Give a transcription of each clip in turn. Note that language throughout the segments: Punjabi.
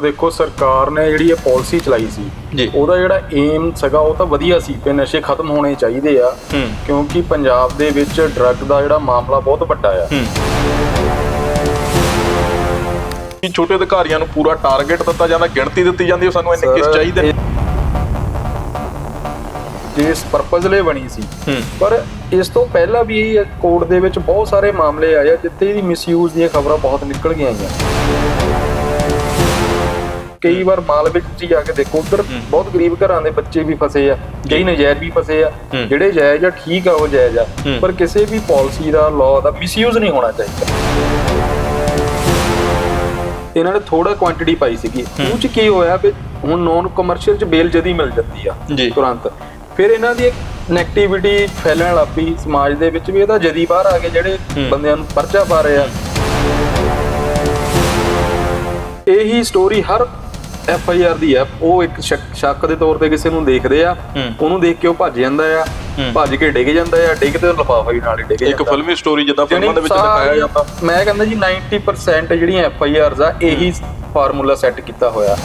ਦੇਖੋ ਸਰਕਾਰ ਨੇ ਜਿਹੜੀ ਇਹ ਪਾਲਿਸੀ ਚਲਾਈ ਸੀ ਜੀ। ਉਹਦਾ ਜਿਹੜਾ ਏਮ ਸੀਗਾ ਉਹ ਤਾਂ ਵਧੀਆ ਸੀ ਕਿ ਨਸ਼ੇ ਖਤਮ ਹੋਣੇ ਚਾਹੀਦੇ ਆ। ਕਿਉਂਕਿ ਪੰਜਾਬ ਦੇ ਵਿੱਚ ਡਰੱਗ ਦਾ ਜਿਹੜਾ ਮਾਮਲਾ ਬਹੁਤ ਵੱਡਾ ਆ। ਕੀ ਛੋਟੇ ਅਧਿਕਾਰੀਆਂ ਨੂੰ ਪੂਰਾ ਟਾਰਗੇਟ ਦਿੱਤਾ ਜਾਂਦਾ ਗਿਣਤੀ ਦਿੱਤੀ ਜਾਂਦੀ ਹੈ ਸਾਨੂੰ ਇੰਨੇ ਕਿਸ ਚਾਹੀਦੇ? ਨੇ ਇਹ ਜਿਸ ਪਰਪਸ ਲਈ ਬਣੀ ਸੀ। ਪਰ ਇਸ ਤੋਂ ਪਹਿਲਾਂ ਵੀ ਕੋਰਟ ਦੇ ਵਿੱਚ ਬਹੁਤ ਸਾਰੇ ਮਾਮਲੇ ਆਏ ਆ ਜਿੱਥੇ ਇਹਦੀ ਮਿਸਯੂਜ਼ ਦੀਆਂ ਖਬਰਾਂ ਬਹੁਤ ਨਿਕਲ ਗਈਆਂ ਆ ਕਈ ਵਾਰ ਮਾਲ ਵਿੱਚ ਤੁਸੀਂ ਜਾ ਕੇ ਦੇਖੋ ਉਧਰ ਬਹੁਤ ਗਰੀਬ ਘਰਾਂ ਦੇ ਬੱਚੇ ਵੀ ਫਸੇ ਆ ਕਈ ਨਜਾਇਜ਼ ਵੀ ਫਸੇ ਆ। ਜਿਹੜੇ ਜਾਇਜ਼ ਆ ਠੀਕ ਆ ਉਹ ਜਾਇਜ਼ ਆ। ਪਰ ਕਿਸੇ ਵੀ ਪਾਲਿਸੀ ਦਾ ਲਾਅ ਦਾ ਮਿਸਯੂਜ਼ ਨਹੀਂ ਹੋਣਾ ਚਾਹੀਦਾ। ਇਹਨਾਂ ਨੇ ਥੋੜਾ ਕੁਆਂਟੀਟੀ ਪਾਈ ਸੀਗੀ। ਉਹ ਚ ਕੀ ਹੋਇਆ ਵੀ ਹੁਣ ਨੌਨ ਕਮਰਸ਼ੀਅਲ ਚ ਬੇਲ ਜਦੀ ਮਿਲ ਜਾਂਦੀ ਆ ਤੁਰੰਤ। ਫਿਰ ਇਹਨਾਂ ਦੀ ਇੱਕ ਨੈਗੇਟਿਵਿਟੀ ਫੈਲਣ ਲੱਗ ਪਈ ਸਮਾਜ ਦੇ ਵਿੱਚ ਵੀ ਇਹਦਾ ਜਦੀ ਬਾਹਰ ਆ ਕੇ ਜਿਹੜੇ। ਬੰਦਿਆਂ ਨੂੰ ਪਰਚਾ ਪਾ ਰਹੇ ਆ। ਇਹੀ ਸਟੋਰੀ ਹਰ ਐਫ ਆਈ ਆਰ ਦੀ ਆ ਉਹ ਇੱਕ ਸ਼ੱਕ- ਸ਼ੱਕ ਦੇ ਤੌਰ ਤੇ ਕਿਸੇ ਨੂੰ ਦੇਖਦੇ ਆ। ਉਹਨੂੰ ਦੇਖ ਕੇ ਉਹ ਭੱਜ ਜਾਂਦਾ ਆ। ਭੱਜ ਕੇ ਡਿੱਗ ਜਾਂਦਾ ਆ ਡਿੱਗ ਤੇ ਲਫਾਫਾ ਹੀ ਨਾਲ ਹੀ ਡਿੱਗ ਇੱਕ ਜਾਂਦਾ। ਫਿਲਮੀ ਸਟੋਰੀ ਜਿੱਦਾਂ ਫਿਲਮਾਂ ਦੇ ਵਿੱਚ ਦਿਖਾਇਆ ਜਾਂਦਾ। ਮੈਂ ਕਹਿੰਦਾ ਜੀ 90% ਜਿਹੜੀਆਂ ਐਫ ਆਈ ਆਰਸ ਆ ਇਹੀ ਫਾਰਮੂਲਾ ਸੈੱਟ ਕੀਤਾ ਹੋਇਆ।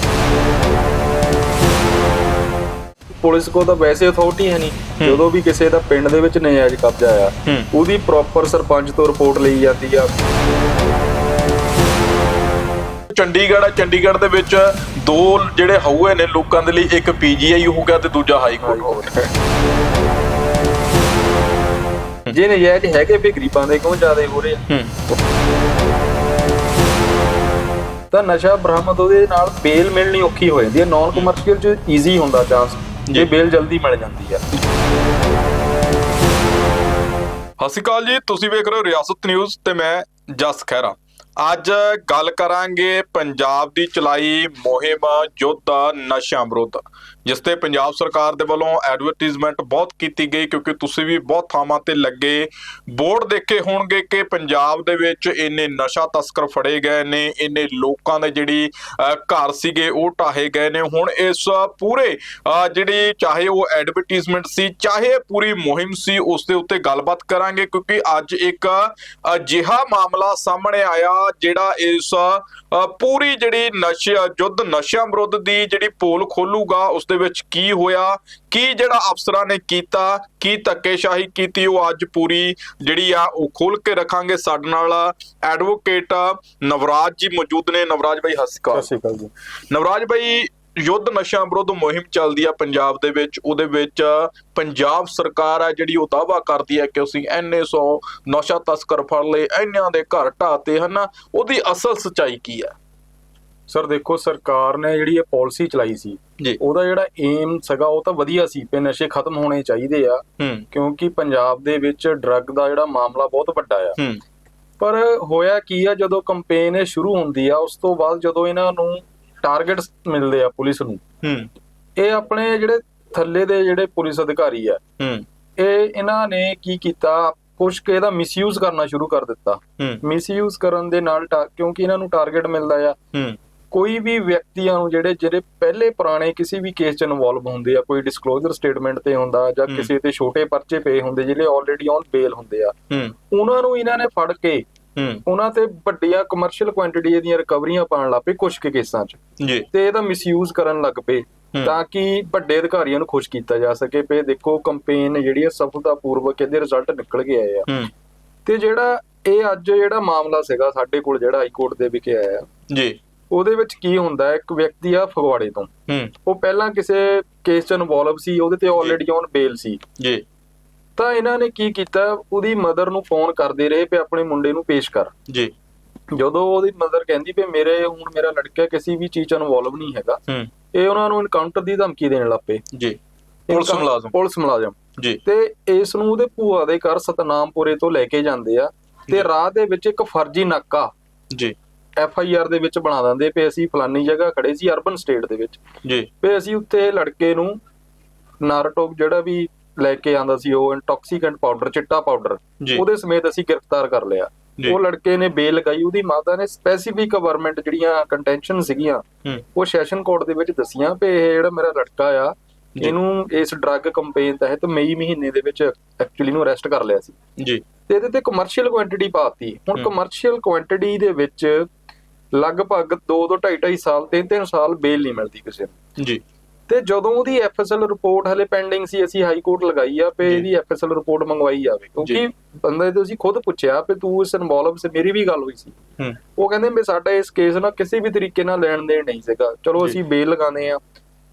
ਪੁਲਿਸ ਕੋ ਤਾਂ ਵੈਸੇ ਅਥਾਰਟੀ ਹੈ ਨਹੀਂ। ਜਦੋਂ ਵੀ ਕਿਸੇ ਦਾ ਪਿੰਡ ਦੇ ਵਿੱਚ ਨਜਾਇਜ਼ ਕਬਜ਼ਾ ਆ। ਉਹਦੀ ਪ੍ਰੋਪਰ ਸਰਪੰਚ ਤੋਂ ਰਿਪੋਰਟ ਲਈ ਜਾਂਦੀ ਆ। ਚੰਡੀਗੜ੍ਹ ਆ। ਚੰਡੀਗੜ੍ਹ ਦੇ ਵਿੱਚ ਦੋ ਜਿਹੜੇ ਹਊਏ ਨੇ ਲੋਕਾਂ ਦੇ ਲਈ ਇੱਕ ਪੀਜੀਆਈ ਹੋ ਗਿਆ ਤੇ ਦੂਜਾ ਹਾਈ ਕੋਰਟ ਹੋ ਗਿਆ ਜੇ ਨਜਾਇਜ਼ ਹੈਗੇ ਵੀ ਗਰੀਬਾਂ ਦੇ ਕਿਉਂ ਜ਼ਿਆਦਾ ਹੋ ਰਹੇ ਆ? ਹੂੰ। ਤਾਂ ਨਸ਼ਾ ਬਰਾਮਦ ਉਹਦੇ ਨਾਲ ਬੇਲ ਮਿਲਣੀ ਔਖੀ ਹੋ ਜਾਂਦੀ ਹੈ। ਨਾਨ ਕਮਰਸ਼ੀਅਲ ਚ ਈਜ਼ੀ ਹੁੰਦਾ ਚਾਂਸ ਜੀ। ਬੇਲ ਜਲਦੀ ਮਿਲ ਜਾਂਦੀ ਸ਼੍ਰੀ ਅਕਾਲ ਜੀ ਤੁਸੀਂ ਵੇਖ ਰਹੇ ਹੋ ਰਿਆਸਤ ਨਿਊਜ਼ ਤੇ ਮੈਂ ਜਸ ਖਹਿਰਾ। ਅੱਜ ਗੱਲ ਕਰਾਂਗੇ ਪੰਜਾਬ ਦੀ ਚਲਾਈ ਮੁਹਿੰਮ ਯੁੱਧ ਨਸ਼ਿਆਂ ਵਿਰੁੱਧ। ਜਿਸ ਤੇ ਪੰਜਾਬ ਸਰਕਾਰ ਦੇ ਵੱਲੋਂ ਐਡਵਰਟਾਈਜ਼ਮੈਂਟ ਬਹੁਤ ਕੀਤੀ ਗਈ ਕਿਉਂਕਿ ਤੁਸੀਂ ਵੀ ਬਹੁਤ ਥਾਵਾਂ ਤੇ ਲੱਗੇ। ਬੋਰਡ ਦੇਖੇ ਹੋਣਗੇ ਕਿ ਪੰਜਾਬ ਦੇ ਵਿੱਚ ਇੰਨੇ ਨਸ਼ਾ ਤਸਕਰ ਫੜੇ ਗਏ ਨੇ, ਇੰਨੇ ਲੋਕਾਂ ਦੇ ਜਿਹੜੀ ਘਰ ਸੀਗੇ ਉਹ ਢਾਹੇ ਗਏ ਨੇ। ਹੁਣ ਇਸ ਪੂਰੇ ਜਿਹੜੀ ਚਾਹੇ ਉਹ ਐਡਵਰਟਾਈਜ਼ਮੈਂਟ ਸੀ, ਚਾਹੇ ਪੂਰੀ ਮੁਹਿੰਮ ਸੀ, ਉਸ ਦੇ ਉੱਤੇ ਗੱਲਬਾਤ ਕਰਾਂਗੇ ਕਿਉਂਕਿ ਅੱਜ ਇੱਕ ਅਜਿਹਾ ਮਾਮਲਾ ਸਾਹਮਣੇ ਆਇਆ ਜਿਹੜਾ ਇਸ ਪੂਰੀ ਜਿਹੜੀ ਨਸ਼ਾ ਯੁੱਧ ਨਸ਼ਿਆਂ ਵਿਰੁੱਧ ਦੀ ਜਿਹੜੀ ਪੋਲ ਖੋਲੂਗਾ, ਉਸ ਦੇ ਵਿੱਚ ਕੀ ਹੋਇਆ? ਕੀ ਜਿਹੜਾ ਅਫਸਰਾਂ ਨੇ ਕੀਤਾ? ਕੀ ਧੱਕੇਸ਼ਾਹੀ ਕੀਤੀ? ਉਹ ਅੱਜ ਪੂਰੀ ਜਿਹੜੀ ਆ ਉਹ ਖੋਲ ਕੇ ਰੱਖਾਂਗੇ ਸਾਡੇ ਨਾਲ। ਐਡਵੋਕੇਟ ਨਵਰਾਜ ਜੀ ਮੌਜੂਦ ਨੇ। ਨਵਰਾਜ ਭਾਈ ਅਕਾਲ। ਸਤਿ ਸ਼੍ਰੀ ਅਕਾਲ ਜੀ। ਨਵਰਾਜ ਭਾਈ ਯੁੱਧ ਨਸ਼ਾ ਵਿਰੁੱਧ ਮੁਹਿੰਮ ਚੱਲਦੀ ਆ ਪੰਜਾਬ ਦੇ ਵਿੱਚ। ਉਹਦੇ ਵਿੱਚ ਪੰਜਾਬ ਸਰਕਾਰ ਆ ਜਿਹੜੀ ਉਹ ਦਾਵਾ ਕਰਦੀ ਹੈ ਕਿ ਅਸੀਂ ਐਨੇ ਸੌ ਨਸ਼ਾ ਤਸਕਰ ਫੜ ਲਏ ਇੰਨਿਆਂ ਦੇ ਘਰ ਢਾਤੇ ਹਨ? ਉਹਦੀ ਅਸਲ ਸਚਾਈ ਕੀ ਹੈ ਸਰ ਦੇਖੋ ਸਰਕਾਰ ਨੇ ਜਿਹੜੀ ਇਹ ਪਾਲਿਸੀ ਚਲਾਈ ਸੀ ਜੀ। ਉਹਦਾ ਜਿਹੜਾ ਏਮ ਸੀਗਾ ਉਹ ਤਾਂ ਵਧੀਆ ਸੀ ਕਿ ਨਸ਼ੇ ਖਤਮ ਹੋਣੇ ਚਾਹੀਦੇ ਆ। ਕਿਉਂਕਿ ਪੰਜਾਬ ਦੇ ਵਿੱਚ ਡਰੱਗ ਦਾ ਜਿਹੜਾ ਮਾਮਲਾ ਬਹੁਤ ਵੱਡਾ ਆ। ਪਰ ਹੋਇਆ ਕੀ ਆ ਜਦੋਂ ਕੰਪੇਨ ਇਹ ਸ਼ੁਰੂ ਹੁੰਦੀ ਆ ਉਸ ਤੋਂ ਬਾਅਦ ਜਦੋਂ ਇਹਨਾਂ ਨੂੰ ਟਾਰਗੇਟਸ ਮਿਲਦੇ ਆ ਪੁਲਿਸ ਨੂੰ ਇਹ ਆਪਣੇ ਜਿਹੜੇ ਥੱਲੇ ਦੇ ਜਿਹੜੇ ਪੁਲਿਸ ਅਧਿਕਾਰੀ ਆ ਇਹ ਇਹਨਾਂ ਨੇ ਕੀ ਕੀਤਾ ਕੁਝ ਕੇ ਇਹਦਾ ਮਿਸਯੂਜ਼ ਕਰਨਾ ਸ਼ੁਰੂ ਕਰ ਦਿੱਤਾ। ਮਿਸਯੂਜ਼ ਕਰਨ ਦੇ ਨਾਲ ਕਿਉਂਕਿ ਇਹਨਾਂ ਨੂੰ ਟਾਰਗੇਟ ਮਿਲਦਾ ਆ। ਕੋਈ ਵੀ ਵਿਅਕਤੀਆਂ ਨੂੰ ਜਿਹੜੇ ਜਿਹੜੇ ਪਹਿਲੇ ਪੁਰਾਣੇ ਕਿਸੇ ਵੀ ਕੇਸ ਚ ਇਨਵੋਲਵ ਹੁੰਦੇ ਆ ਕੋਈ ਡਿਸਕਲੋਜ਼ਰ ਸਟੇਟਮੈਂਟ ਤੇ ਹੁੰਦਾ ਜਾਂ। ਕਿਸੇ ਤੇ ਛੋਟੇ ਪਰਚੇ ਪਏ ਹੁੰਦੇ ਜਿਹੜੇ ਆਲਰੇਡੀ ਔਨ ਬੇਲ ਹੁੰਦੇ ਆ। ਉਹਨਾਂ ਨੂੰ ਇਹਨਾਂ ਨੇ ਫੜ ਕੇ ਉਹਨਾਂ ਤੇ ਵੱਡੀਆਂ ਕਮਰਸ਼ੀਅਲ ਕੁਆਂਟੀਟੀ ਦੀਆਂ ਰਿਕਵਰੀਆਂ ਪਾਉਣ ਲੱਗ ਪਏ ਕੁਝ ਕੇ ਕੇਸਾਂ 'ਚ। ਜੀ। ਤੇ ਇਹਦਾ ਮਿਸਯੂਜ਼ ਕਰਨ ਲੱਗ ਪਏ। ਤਾਂ ਕਿ ਵੱਡੇ ਅਧਿਕਾਰੀਆਂ ਨੂੰ ਖੁਸ਼ ਕੀਤਾ ਜਾ ਸਕੇ ਪਏ ਦੇਖੋ ਕੰਪੇਨ ਜਿਹੜੀ ਹੈ ਸਫਲਤਾਪੂਰਵਕ ਇਹਦੇ ਰਿਜ਼ਲਟ ਨਿਕਲ ਕੇ ਆਏ ਆ। ਤੇ ਜਿਹੜਾ ਇਹ ਅੱਜ ਜਿਹੜਾ ਮਾਮਲਾ ਸੀਗਾ ਸਾਡੇ ਕੋਲ ਜਿਹੜਾ ਹਾਈ ਕੋਰਟ ਦੇ ਵਿਖੇ ਆਇਆ। ਜੀ। ਉਹਦੇ ਵਿੱਚ ਕੀ ਹੁੰਦਾ ਹੈ, ਇੱਕ ਵਿਅਕਤੀ ਆ ਫਗਵਾੜੇ ਤੋਂ। ਹੂੰ। ਉਹ ਪਹਿਲਾਂ ਕਿਸੇ ਕੇਸ 'ਚ ਇਨਵੋਲਵ ਸੀ ਉਹਦੇ ਤੇ ਆਲਰੇਡੀ ਔਨ ਬੇਲ ਸੀ। ਜੀ। ਤਾਂ ਇਹਨਾਂ ਨੇ ਕੀ ਕੀਤਾ ਉਹਦੀ ਮਦਰ ਨੂੰ ਫੋਨ ਕਰਦੇ ਰਹੇ ਵੀ ਆਪਣੇ ਮੁੰਡੇ ਨੂੰ ਪੇਸ਼ ਕਰ। ਜੀ। ਜਦੋਂ ਉਹਦੀ ਮਦਰ ਕਹਿੰਦੀ ਵੀ ਮੇਰੇ ਹੁਣ ਮੇਰਾ ਲੜਕਾ ਕਿਸੇ ਵੀ ਚੀਜ਼ 'ਚ ਇਨਵੋਲਵ ਨਹੀਂ ਹੈਗਾ ਹੂੰ। ਇਹ ਉਹਨਾਂ ਨੂੰ ਇਨਕਾਊਂਟਰ ਦੀ ਧਮਕੀ ਦੇਣ ਲੱਗ ਪਏ। ਜੀ। ਪੁਲਿਸ ਮੁਲਾਜ਼ਮ। ਪੁਲਿਸ ਮੁਲਾਜ਼ਮ। ਜੀ। ਤੇ ਇਸ ਨੂੰ ਉਹਦੇ ਭੂਆ ਦੇ ਘਰ ਸਤਨਾਮਪੁਰੇ ਤੋਂ ਲੈ ਕੇ ਜਾਂਦੇ ਆ। ਤੇ ਰਾਹ ਦੇ ਵਿੱਚ ਇੱਕ ਫਰਜ਼ੀ ਨਾਕਾ ਜੀ। ਐਫ ਆਈ ਆਰ ਦੇ ਵਿੱਚ ਬਣਾ ਦਿੰਦੇ ਪਏ ਅਸੀਂ ਫਲਾਨੀ ਜਗ੍ਹਾ ਖੜੇ ਸੀ ਅਰਬਨ ਸਟੇਟ ਦੇ ਵਿੱਚ। ਜੀ। ਵੀ ਅਸੀਂ ਉੱਥੇ ਲੜਕੇ ਨੂੰ ਨਾਰਟੋਕ ਜਿਹੜਾ ਵੀ ਲੈ ਕੇ ਆਂਦਾ ਸੀ ਉਹ ਇੰਟੌਕਸੀਕੈਂਟ ਪਾਊਡਰ ਚਿੱਟਾ ਪਾਊਡਰ ਉਹਦੇ ਸਮੇਤ ਅਸੀਂ ਗ੍ਰਿਫਤਾਰ ਕਰ ਲਿਆ। ਉਹ ਲੜਕੇ ਨੇ ਬੇਲ ਲਗਾਈ ਉਹਦੀ ਮਾਤਾ ਨੇ ਸਪੈਸੀਫਿਕ ਗਵਰਨਮੈਂਟ ਜਿਹੜੀਆਂ ਕੰਟੈਂਸ਼ਨ ਸੀਗੀਆਂ ਉਹ ਸੈਸ਼ਨ ਕੋਰਟ ਦੇ ਵਿੱਚ ਦਸੀਆਂ ਵੀ ਇਹ ਜਿਹੜਾ ਮੇਰਾ ਲੜਕਾ ਆ। ਇਹਨੂੰ ਇਸ ਡਰੱਗ ਕੰਪੇਨ ਤਹਿਤ ਮਈ ਮਹੀਨੇ ਦੇ ਵਿੱਚ ਐਕਚੁਅਲੀ ਨੂੰ ਅਰੈਸਟ ਕਰ ਲਿਆ ਸੀ। ਜੀ। ਤੇ ਇਹਦੇ ਤੇ ਕਮਰਸ਼ੀਅਲ ਕੁਆਂਟੀਟੀ ਪਾਤੀ ਹੁਣ। ਕਮਰਸ਼ੀਅਲ ਕੁਆਂਟੀਟੀ ਦੇ ਵਿੱਚ ਲਗਭਗ 2 ਤੋਂ 2.5 2.5 ਸਾਲ 3-3 ਸਾਲ ਬੇਲ ਨਹੀਂ ਮਿਲਦੀ ਕਿਸੇ ਨੂੰ। ਜੀ। ਤੇ ਜਦੋਂ ਉਹਦੀ ਐਫਐਸਐਲ ਰਿਪੋਰਟ ਹਲੇ ਪੈਂਡਿੰਗ ਸੀ ਅਸੀਂ ਹਾਈ ਕੋਰਟ ਲਗਾਈ ਆ ਪੇ। ਇਹਦੀ ਐਫਐਸਐਲ ਰਿਪੋਰਟ ਮੰਗਵਾਈ ਜਾਵੇ। ਕਿਉਂਕਿ ਬੰਦੇ ਤੇ ਅਸੀਂ ਖੁਦ ਪੁੱਛਿਆ ਪੇ ਤੂੰ ਇਸ ਇਨਵੋਲਵ ਸੀ ਮੇਰੀ ਵੀ ਗੱਲ ਹੋਈ ਸੀ। ਉਹ ਕਹਿੰਦੇ ਵੀ ਸਾਡਾ ਇਸ ਕੇਸ ਨਾਲ ਕਿਸੇ ਵੀ ਤਰੀਕੇ ਨਾਲ ਲੈਣ ਦੇਣ ਨਹੀਂ ਸੀਗਾ। ਚਲੋ। ਅਸੀਂ ਬੇਲ ਲਗਾਉਂਦੇ ਆ।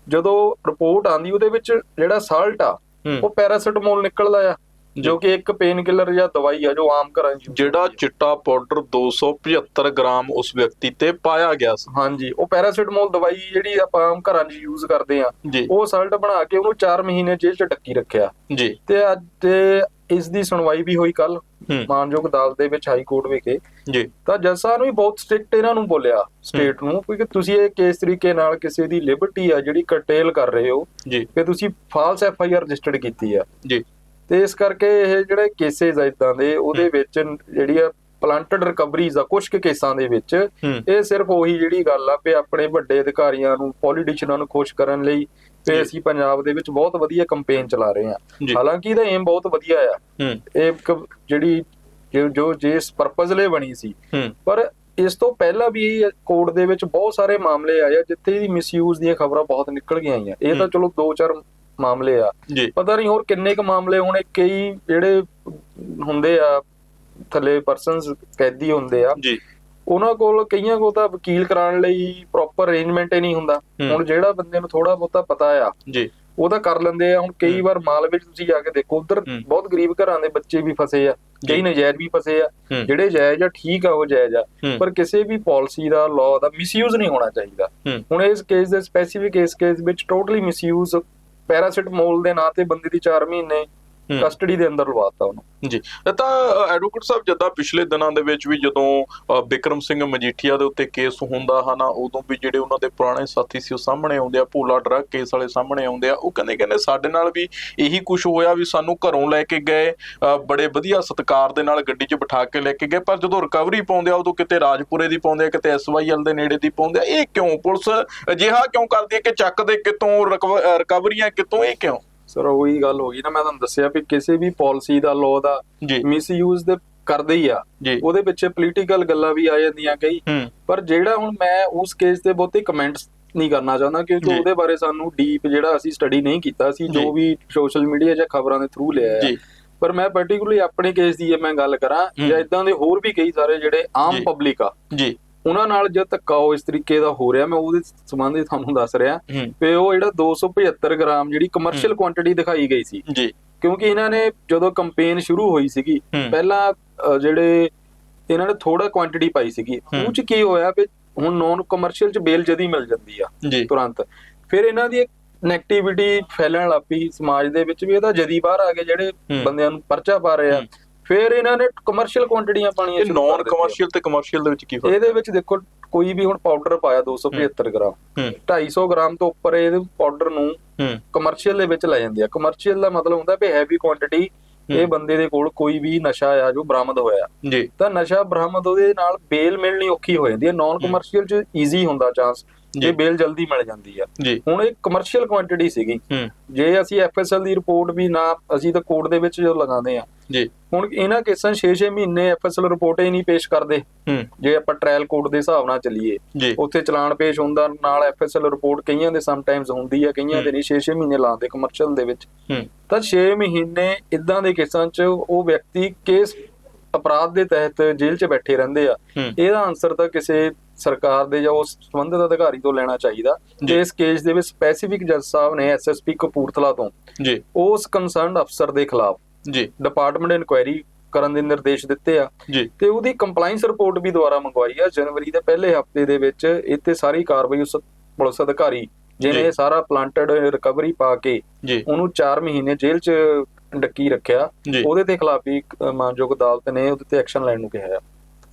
ਜਦੋਂ ਰਿਪੋਰਟ ਆਂਦੀ ਉਹਦੇ ਵਿੱਚ ਜਿਹੜਾ ਸਾਲਟ ਆ ਉਹ ਪੈਰਾਸੀਟਾਮੋਲ ਨਿਕਲਦਾ ਆ। ਜੋ ਕਿ ਇੱਕ ਪੇਨ ਕਿਲਰ ਜਾਂ ਦਵਾਈ ਆ ਜੋ ਆਮ ਘਰਾਂ 'ਚ ਜਿਹੜਾ। ਚਿੱਟਾ ਪਾਊਡਰ 275 ਗ੍ਰਾਮ ਉਸ ਵਿਅਕਤੀ ਤੇ ਪਾਇਆ ਗਿਆ ਸੀ। ਹਾਂਜੀ ਉਹ ਪੈਰਾਸੀਟਾਮੋਲ ਦਵਾਈ ਜਿਹੜੀ ਆਪਾਂ ਆਮ ਘਰਾਂ 'ਚ ਯੂਜ਼ ਕਰਦੇ ਆ ਉਹ ਸਾਲਟ ਬਣਾ ਕੇ ਉਹਨੂੰ 4 ਮਹੀਨੇ ਜੇਲ੍ਹ 'ਚ ਡੱਕੀ ਰੱਖਿਆ। ਜੀ। ਤੇ ਅੱਜ ਤੇ ਇਸ ਦੀ ਸੁਣਵਾਈ ਵੀ ਹੋਈ ਕੱਲ ਮਾਨਯੋਗ ਅਦਾਲਤ ਦੇ ਵਿੱਚ ਹਾਈ ਕੋਰਟ ਵਿਖੇ। ਜੀ। ਤਾਂ ਜੱਜ ਸਾਹਿਬ ਨੂੰ ਵੀ ਬਹੁਤ ਸਟ੍ਰਿਕਟ ਇਹਨਾਂ ਨੂੰ ਬੋਲਿਆ ਸਟੇਟ ਨੂੰ ਕਿਉਂਕਿ ਤੁਸੀਂ ਇਹ ਕੇਸ ਤਰੀਕੇ ਨਾਲ ਕਿਸੇ ਦੀ ਲਿਬਰਟੀ ਆ ਜਿਹੜੀ ਕਰਟੇਲ ਕਰ ਰਹੇ ਹੋ ਜੀ। ਕਿ ਤੁਸੀਂ false F I R registered ਕੀਤੀ ਆ। ਜੀ। ਤੇ ਇਸ ਕਰਕੇ ਇਹ ਜਿਹੜੇ ਕੇਸਸ ਆ ਇਦਾਂ ਦੇ ਉਹਦੇ ਵਿੱਚ ਜਿਹੜੀ ਆ ਪਲਾਂਟਡ ਰਿਕਵਰੀਜ਼ ਆ ਕੁਝ ਕੇਸਾਂ ਦੇ ਵਿੱਚ ਇਹ ਸਿਰਫ ਉਹੀ ਜਿਹੜੀ ਗੱਲ ਆ ਵੀ ਆਪਣੇ ਵੱਡੇ ਅਧਿਕਾਰੀਆਂ ਨੂੰ ਪੋਲੀਟੀਸ਼ੀਅਨਾਂ ਨੂੰ ਖੁਸ਼ ਕਰਨ ਲਈ। ਤੇ ਅਸੀਂ ਪੰਜਾਬ ਦੇ ਵਿੱਚ ਬਹੁਤ ਵਧੀਆ ਕੈਂਪੇਨ ਚਲਾ ਰਹੇ ਹਾਂ। ਹਾਲਾਂਕਿ ਇਹਦਾ ਏਮ ਬਹੁਤ ਵਧੀਆ ਆ। ਇਹ ਇੱਕ ਜਿਹੜੀ ਜੋ- ਜਿਸ ਪਰਪਸ ਲਈ ਬਣੀ ਸੀ। ਪਰ ਇਸ ਤੋਂ ਪਹਿਲਾਂ ਵੀ ਕੋਰਟ ਦੇ ਵਿੱਚ ਬਹੁਤ ਸਾਰੇ ਮਾਮਲੇ ਆਏ ਆ ਜਿੱਥੇ ਦੀ ਮਿਸਯੂਜ਼ ਦੀਆਂ ਖਬਰਾਂ ਬਹੁਤ ਨਿਕਲ ਕੇ ਆਈਆਂ। ਇਹ ਤਾਂ। ਚਲੋ ਦੋ ਚਾਰ ਮਾਮਲੇ ਆ। ਪਤਾ ਨਹੀਂ ਹੋਰ ਕਿੰਨੇ ਕੁ ਮਾਮਲੇ ਹੋਣੇ ਕਈ ਜਿਹੜੇ ਹੁੰਦੇ ਆ ਥੱਲੇ ਪਰਸਨਸ ਕੈਦੀ ਹੁੰਦੇ ਆ। ਜੀ। ਉਹਨਾਂ ਕੋਲ ਕਈਆਂ ਕੋਲ ਤਾਂ ਵਕੀਲ ਕਰਾਉਣ ਲਈ ਪ੍ਰੋਪਰ ਅਰੇਂਜਮੈਂਟ ਹੀ ਨਹੀਂ ਹੁੰਦਾ। ਹੁਣ ਜਿਹੜਾ ਬੰਦੇ ਨੂੰ ਥੋੜਾ ਬਹੁਤਾ ਪਤਾ ਆ ਜੀ। ਉਹ ਤਾਂ ਕਰ ਲੈਂਦੇ ਆ। ਹੁਣ ਕਈ। ਵਾਰ ਮਾਲ ਵਿੱਚ ਤੁਸੀਂ ਜਾ ਕੇ ਦੇਖੋ ਉਧਰ। ਬਹੁਤ ਗਰੀਬ ਘਰਾਂ ਦੇ ਬੱਚੇ ਵੀ ਫਸੇ ਆ। ਕਈ ਨਜਾਇਜ਼ ਵੀ ਫਸੇ ਆ। ਜਿਹੜੇ ਜਾਇਜ਼ ਆ ਠੀਕ ਆ ਉਹ ਜਾਇਜ਼ ਆ। ਪਰ ਕਿਸੇ ਵੀ ਪਾਲਿਸੀ ਦਾ ਲਾਅ ਦਾ ਮਿਸਯੂਜ਼ ਨਹੀਂ ਹੋਣਾ ਚਾਹੀਦਾ। ਹੁਣ ਇਸ ਕੇਸ ਦੇ ਸਪੈਸੀਫਿਕ ਇਸ ਕੇਸ ਵਿੱਚ ਟੋਟਲੀ ਮਿਸਯੂਜ਼ ਪੈਰਾਸਿਟਾਮੋਲ ਦੇ ਨਾਂ ਤੇ ਬੰਦੇ ਦੀ 4 ਮਹੀਨੇ ਕਸਟਡੀ ਦੇ ਅੰਦਰ ਲਵਾਤਾ ਉਹਨੂੰ। ਜੀ। ਤਾਂ ਐਡਵੋਕੇਟ ਸਾਹਿਬ ਜਦਾਂ ਪਿਛਲੇ ਦਿਨਾਂ ਦੇ ਵਿੱਚ ਵੀ ਜਦੋਂ ਬਿਕਰਮ ਸਿੰਘ ਮਜੀਠੀਆ ਦੇ ਉੱਤੇ ਕੇਸ ਹੁੰਦਾ ਹਨਾ ਉਦੋਂ ਵੀ ਜਿਹੜੇ ਉਹਨਾਂ ਦੇ ਪੁਰਾਣੇ ਸਾਥੀ ਸੀ ਉਹ ਸਾਹਮਣੇ ਆਉਂਦੇ ਆ ਭੋਲਾ ਡਰੱਗ ਕੇਸ ਵਾਲੇ ਸਾਹਮਣੇ ਆਉਂਦੇ ਆ। ਉਹ ਕਹਿੰਦੇ ਕਹਿੰਦੇ ਸਾਡੇ ਨਾਲ ਵੀ ਇਹੀ ਕੁਝ ਹੋਇਆ ਵੀ ਸਾਨੂੰ ਘਰੋਂ ਲੈ ਕੇ ਗਏ ਬੜੇ ਵਧੀਆ ਸਤਿਕਾਰ ਦੇ ਨਾਲ ਗੱਡੀ 'ਚ ਬਿਠਾ ਕੇ ਲੈ ਕੇ ਗਏ ਪਰ ਜਦੋਂ ਰਿਕਵਰੀ ਪਾਉਂਦੇ ਆ ਉਦੋਂ ਕਿਤੇ ਰਾਜਪੁਰੇ ਦੀ ਪਾਉਂਦੇ ਆ ਕਿਤੇ ਐਸਵਾਈਐਲ ਦੇ ਨੇੜੇ ਦੀ ਪਾਉਂਦੇ ਆ। ਇਹ ਕਿਉਂ ਪੁਲਿਸ ਅਜਿਹਾ ਕਿਉਂ ਕਰਦੀ ਹੈ ਕਿ ਚੱਕ ਦੇ ਕਿਤੋਂ ਰਿਕਵਰੀਆਂ ਕਿਤੋਂ ਇਹ ਕਿਉਂ? ਸਰ ਉਹੀ ਗੱਲ ਹੋ ਗਈ ਨਾ ਮੈਂ ਤੁਹਾਨੂੰ ਦੱਸਿਆ ਵੀ ਕਿਸੇ ਵੀ ਪਾਲਿਸੀ ਦਾ ਲਾਅ ਦਾ ਮਿਸਯੂਜ਼ ਦੇ ਕਰਦੇ ਹੀ ਆ। ਉਹਦੇ ਪਿੱਛੇ ਪੋਲੀਟੀਕਲ ਗੱਲਾਂ ਵੀ ਆ ਜਾਂਦੀਆਂ ਕਈ। ਪਰ ਜਿਹੜਾ ਹੁਣ ਮੈਂ ਉਸ ਕੇਸ ਤੇ ਬਹੁਤੇ ਕਮੈਂਟਸ ਨਹੀਂ ਕਰਨਾ ਚਾਹੁੰਦਾ ਕਿਉਂਕਿ। ਉਹਦੇ ਬਾਰੇ ਸਾਨੂੰ ਡੀਪ ਜਿਹੜਾ ਅਸੀਂ ਸਟੱਡੀ ਨਹੀਂ ਕੀਤਾ ਸੀ ਜੀ। ਵੀ ਸੋਸ਼ਲ ਮੀਡੀਆ ਜਾਂ ਖਬਰਾਂ ਦੇ ਥਰੂ ਲਿਆ ਹੈ ਪਰ ਮੈਂ ਪਾਰਟਿਕੂਲਰਲੀ ਆਪਣੇ ਕੇਸ ਦੀ ਜੇ ਮੈਂ ਗੱਲ ਕਰਾਂ। ਜਾਂ ਇਦਾਂ ਦੇ ਹੋਰ ਵੀ ਕਈ ਸਾਰੇ ਜਿਹੜੇ ਆਮ। ਪਬਲਿਕ ਆ। ਜੀ। ਉਹਨਾਂ ਨਾਲ ਜੇ ਧੱਕਾ ਉਹ ਇਸ ਤਰੀਕੇ ਦਾ ਹੋ ਰਿਹਾ ਮੈਂ ਉਹਦੇ ਸੰਬੰਧੀ ਤੁਹਾਨੂੰ ਦੱਸ ਰਿਹਾ। ਤੇ ਉਹ ਜਿਹੜਾ 275 ਗ੍ਰਾਮ ਜਿਹੜੀ ਕਮਰਸ਼ੀਅਲ ਕੁਆਂਟੀਟੀ ਦਿਖਾਈ ਗਈ ਸੀ। ਜੀ। ਕਿਉਂਕਿ ਇਹਨਾਂ ਨੇ ਜਦੋਂ ਕੰਪੇਨ ਸ਼ੁਰੂ ਹੋਈ ਸੀਗੀ ਪਹਿਲਾਂ ਜਿਹੜੇ ਇਹਨਾਂ ਨੇ ਥੋੜਾ ਕੁਆਂਟੀਟੀ ਪਾਈ ਸੀਗੀ। ਉਹ ਚ ਕੀ ਹੋਇਆ ਵੀ ਹੁਣ ਨੌਨ ਕਮਰਸ਼ੀਅਲ ਚ ਬੇਲ ਜਦੀ ਮਿਲ ਜਾਂਦੀ ਆ ਤੁਰੰਤ। ਫਿਰ ਇਹਨਾਂ ਦੀ ਨੈਗੇਟਿਵਿਟੀ ਫੈਲਣ ਲੱਪੀ ਸਮਾਜ ਦੇ ਵਿੱਚ ਵੀ ਇਹਦਾ ਜਦੀ ਬਾਹਰ ਆ ਕੇ ਜਿਹੜੇ। ਬੰਦਿਆਂ ਨੂੰ ਪਰਚਾ ਪਾ ਰਹੇ ਆ। ਫਿਰ ਇਹਨਾਂ ਨੇ ਕਮਰਸ਼ੀਅਲ ਕੁਆਂਟੀਟੀਆਂ ਪਾਣੀਆਂ ਇਹ ਸ਼ੁਰੂ ਕਰ ਨਾਨ। ਕਮਰਸ਼ੀਅਲ ਤੇ ਕਮਰਸ਼ੀਅਲ ਦੇ ਵਿੱਚ ਕੀ ਫ਼ਰਕ ਇਹਦੇ ਵਿੱਚ ਦੇਖੋ ਕੋਈ ਵੀ ਹੁਣ ਪਾਊਡਰ ਪਾਇਆ 275 ਗ੍ਰਾਮ। ਹੂੰ। 250 ਗ੍ਰਾਮ ਤੋਂ ਉੱਪਰ ਇਹਦੇ ਪਾਊਡਰ ਨੂੰ ਕਮਰਸ਼ੀਅਲ ਦੇ ਵਿੱਚ ਲੈ ਜਾਂਦੇ ਆ। ਕਮਰਸ਼ੀਅਲ ਦਾ ਮਤਲਬ ਹੁੰਦਾ ਵੀ ਹੈਵੀ ਕੁਆਂਟੀਟੀ ਇਹ। ਬੰਦੇ ਦੇ ਕੋਲ ਕੋਈ ਵੀ ਨਸ਼ਾ ਆ ਜੋ ਬਰਾਮਦ ਹੋਇਆ। ਜੀ। ਤਾਂ ਨਸ਼ਾ ਬਰਾਮਦ ਉਹਦੇ ਨਾਲ ਬੇਲ ਮਿਲਣੀ ਔਖੀ ਹੋ ਜਾਂਦੀ। ਹੈ ਨਾਨ ਕਮਰਸ਼ੀਅਲ ਚ ਈਜ਼ੀ ਹੁੰਦਾ ਚਾਂਸ ਜੀ। ਬੇਲ ਜਲਦੀ ਮਿਲ ਜਾਂਦੀ ਆ। ਹੁਣ ਇਹ ਕਮਰਸ਼ੀਅਲ ਕੁਆਂਟੀਟੀ ਸੀਗੀ। ਜੇ ਅਸੀਂ ਐਫਐਸਐਲ ਦੀ ਰਿਪੋਰਟ ਵੀ ਨਾ ਅਸੀਂ ਤਾਂ ਕੋਰਟ ਦੇ ਵਿੱਚ ਜੋ ਲਗਾਉਂਦੇ ਆ। ਜੀ। ਹੁਣ ਇਹਨਾਂ ਕੇਸਾਂ 6-6 ਮਹੀਨੇ ਐਫਐਸਐਲ ਰਿਪੋਰਟ ਹੀ ਨਹੀਂ ਪੇਸ਼ ਕਰਦੇ। ਜੇ ਆਪਾਂ ਟ੍ਰਾਇਲ ਕੋਰਟ ਦੇ ਹਿਸਾਬ ਨਾਲ ਚੱਲੀਏ। ਉੱਥੇ ਚਲਾਨ ਪੇਸ਼ ਹੁੰਦਾ ਨਾਲ ਐਫਐਸਐਲ ਰਿਪੋਰਟ ਕਈਆਂ ਦੇ ਸਮਟਾਈਮਸ ਹੁੰਦੀ ਆ ਕਈਆਂ ਦੇ ਨਹੀਂ 6-6 ਮਹੀਨੇ ਲਾਉਂਦੇ ਕਮਰਸ਼ੀਅਲ ਦੇ ਵਿੱਚ। ਤਾਂ 6 ਮਹੀਨੇ ਇਦਾਂ ਦੇ ਕੇਸਾਂ 'ਚ ਉਹ ਵਿਅਕਤੀ ਕੇਸ ਅਪਰਾਧ ਦੇ ਤਹਿਤ ਜੇਲ੍ਹ 'ਚ ਬੈਠੇ ਰਹਿੰਦੇ ਆ। ਇਹਦਾ ਆਨਸਰ ਤਾਂ ਕਿਸੇ ਸਰਕਾਰ ਦੇ ਜਾਂ ਉਸ ਸੰਬੰਧਿਤ ਅਧਿਕਾਰੀ ਤੋਂ ਲੈਣਾ ਚਾਹੀਦਾ। ਜੀ। ਇਸ ਕੇਸ ਦੇ ਵਿੱਚ ਸਪੈਸੀਫਿਕ ਜੱਜ ਸਾਹਿਬ ਨੇ ਐਸਐਸਪੀ ਕਪੂਰਥਲਾ ਤੋਂ ਜੀ। ਉਸ ਕੰਸਰਨਡ ਅਫਸਰ ਦੇ ਖਿਲਾਫ ਜੀ। ਡਿਪਾਰਟਮੈਂਟ ਇਨਕੁਆਇਰੀ ਕਰਨ ਦੇ ਨਿਰਦੇਸ਼ ਦਿੱਤੇ ਆ। ਤੇ ਉਹਦੀ ਕੰਪਲਾਈਂਸ ਰਿਪੋਰਟ ਵੀ ਦੁਆਰਾ ਮੰਗਵਾਈ ਆ। ਜਨਵਰੀ ਦੇ ਪਹਿਲੇ ਹਫ਼ਤੇ ਦੇ ਵਿੱਚ ਇੱਥੇ ਸਾਰੀ ਕਾਰਵਾਈ ਉਸ ਪੁਲਿਸ ਅਧਿਕਾਰੀ ਜਿਹਨੇ ਸਾਰਾ ਪਲਾਂਟਡ ਰਿਕਵਰੀ ਪਾ ਕੇ ਉਹਨੂੰ 4 ਮਹੀਨੇ ਜੇਲ੍ਹ 'ਚ ਡੱਕੀ ਰੱਖਿਆ। ਉਹਦੇ ਤੇ ਖਿਲਾਫ ਵੀ ਮਾਨਯੋਗ ਅਦਾਲਤ ਨੇ ਉਹਦੇ ਤੇ ਐਕਸ਼ਨ ਲੈਣ ਨੂੰ ਕਿਹਾ ਹੈ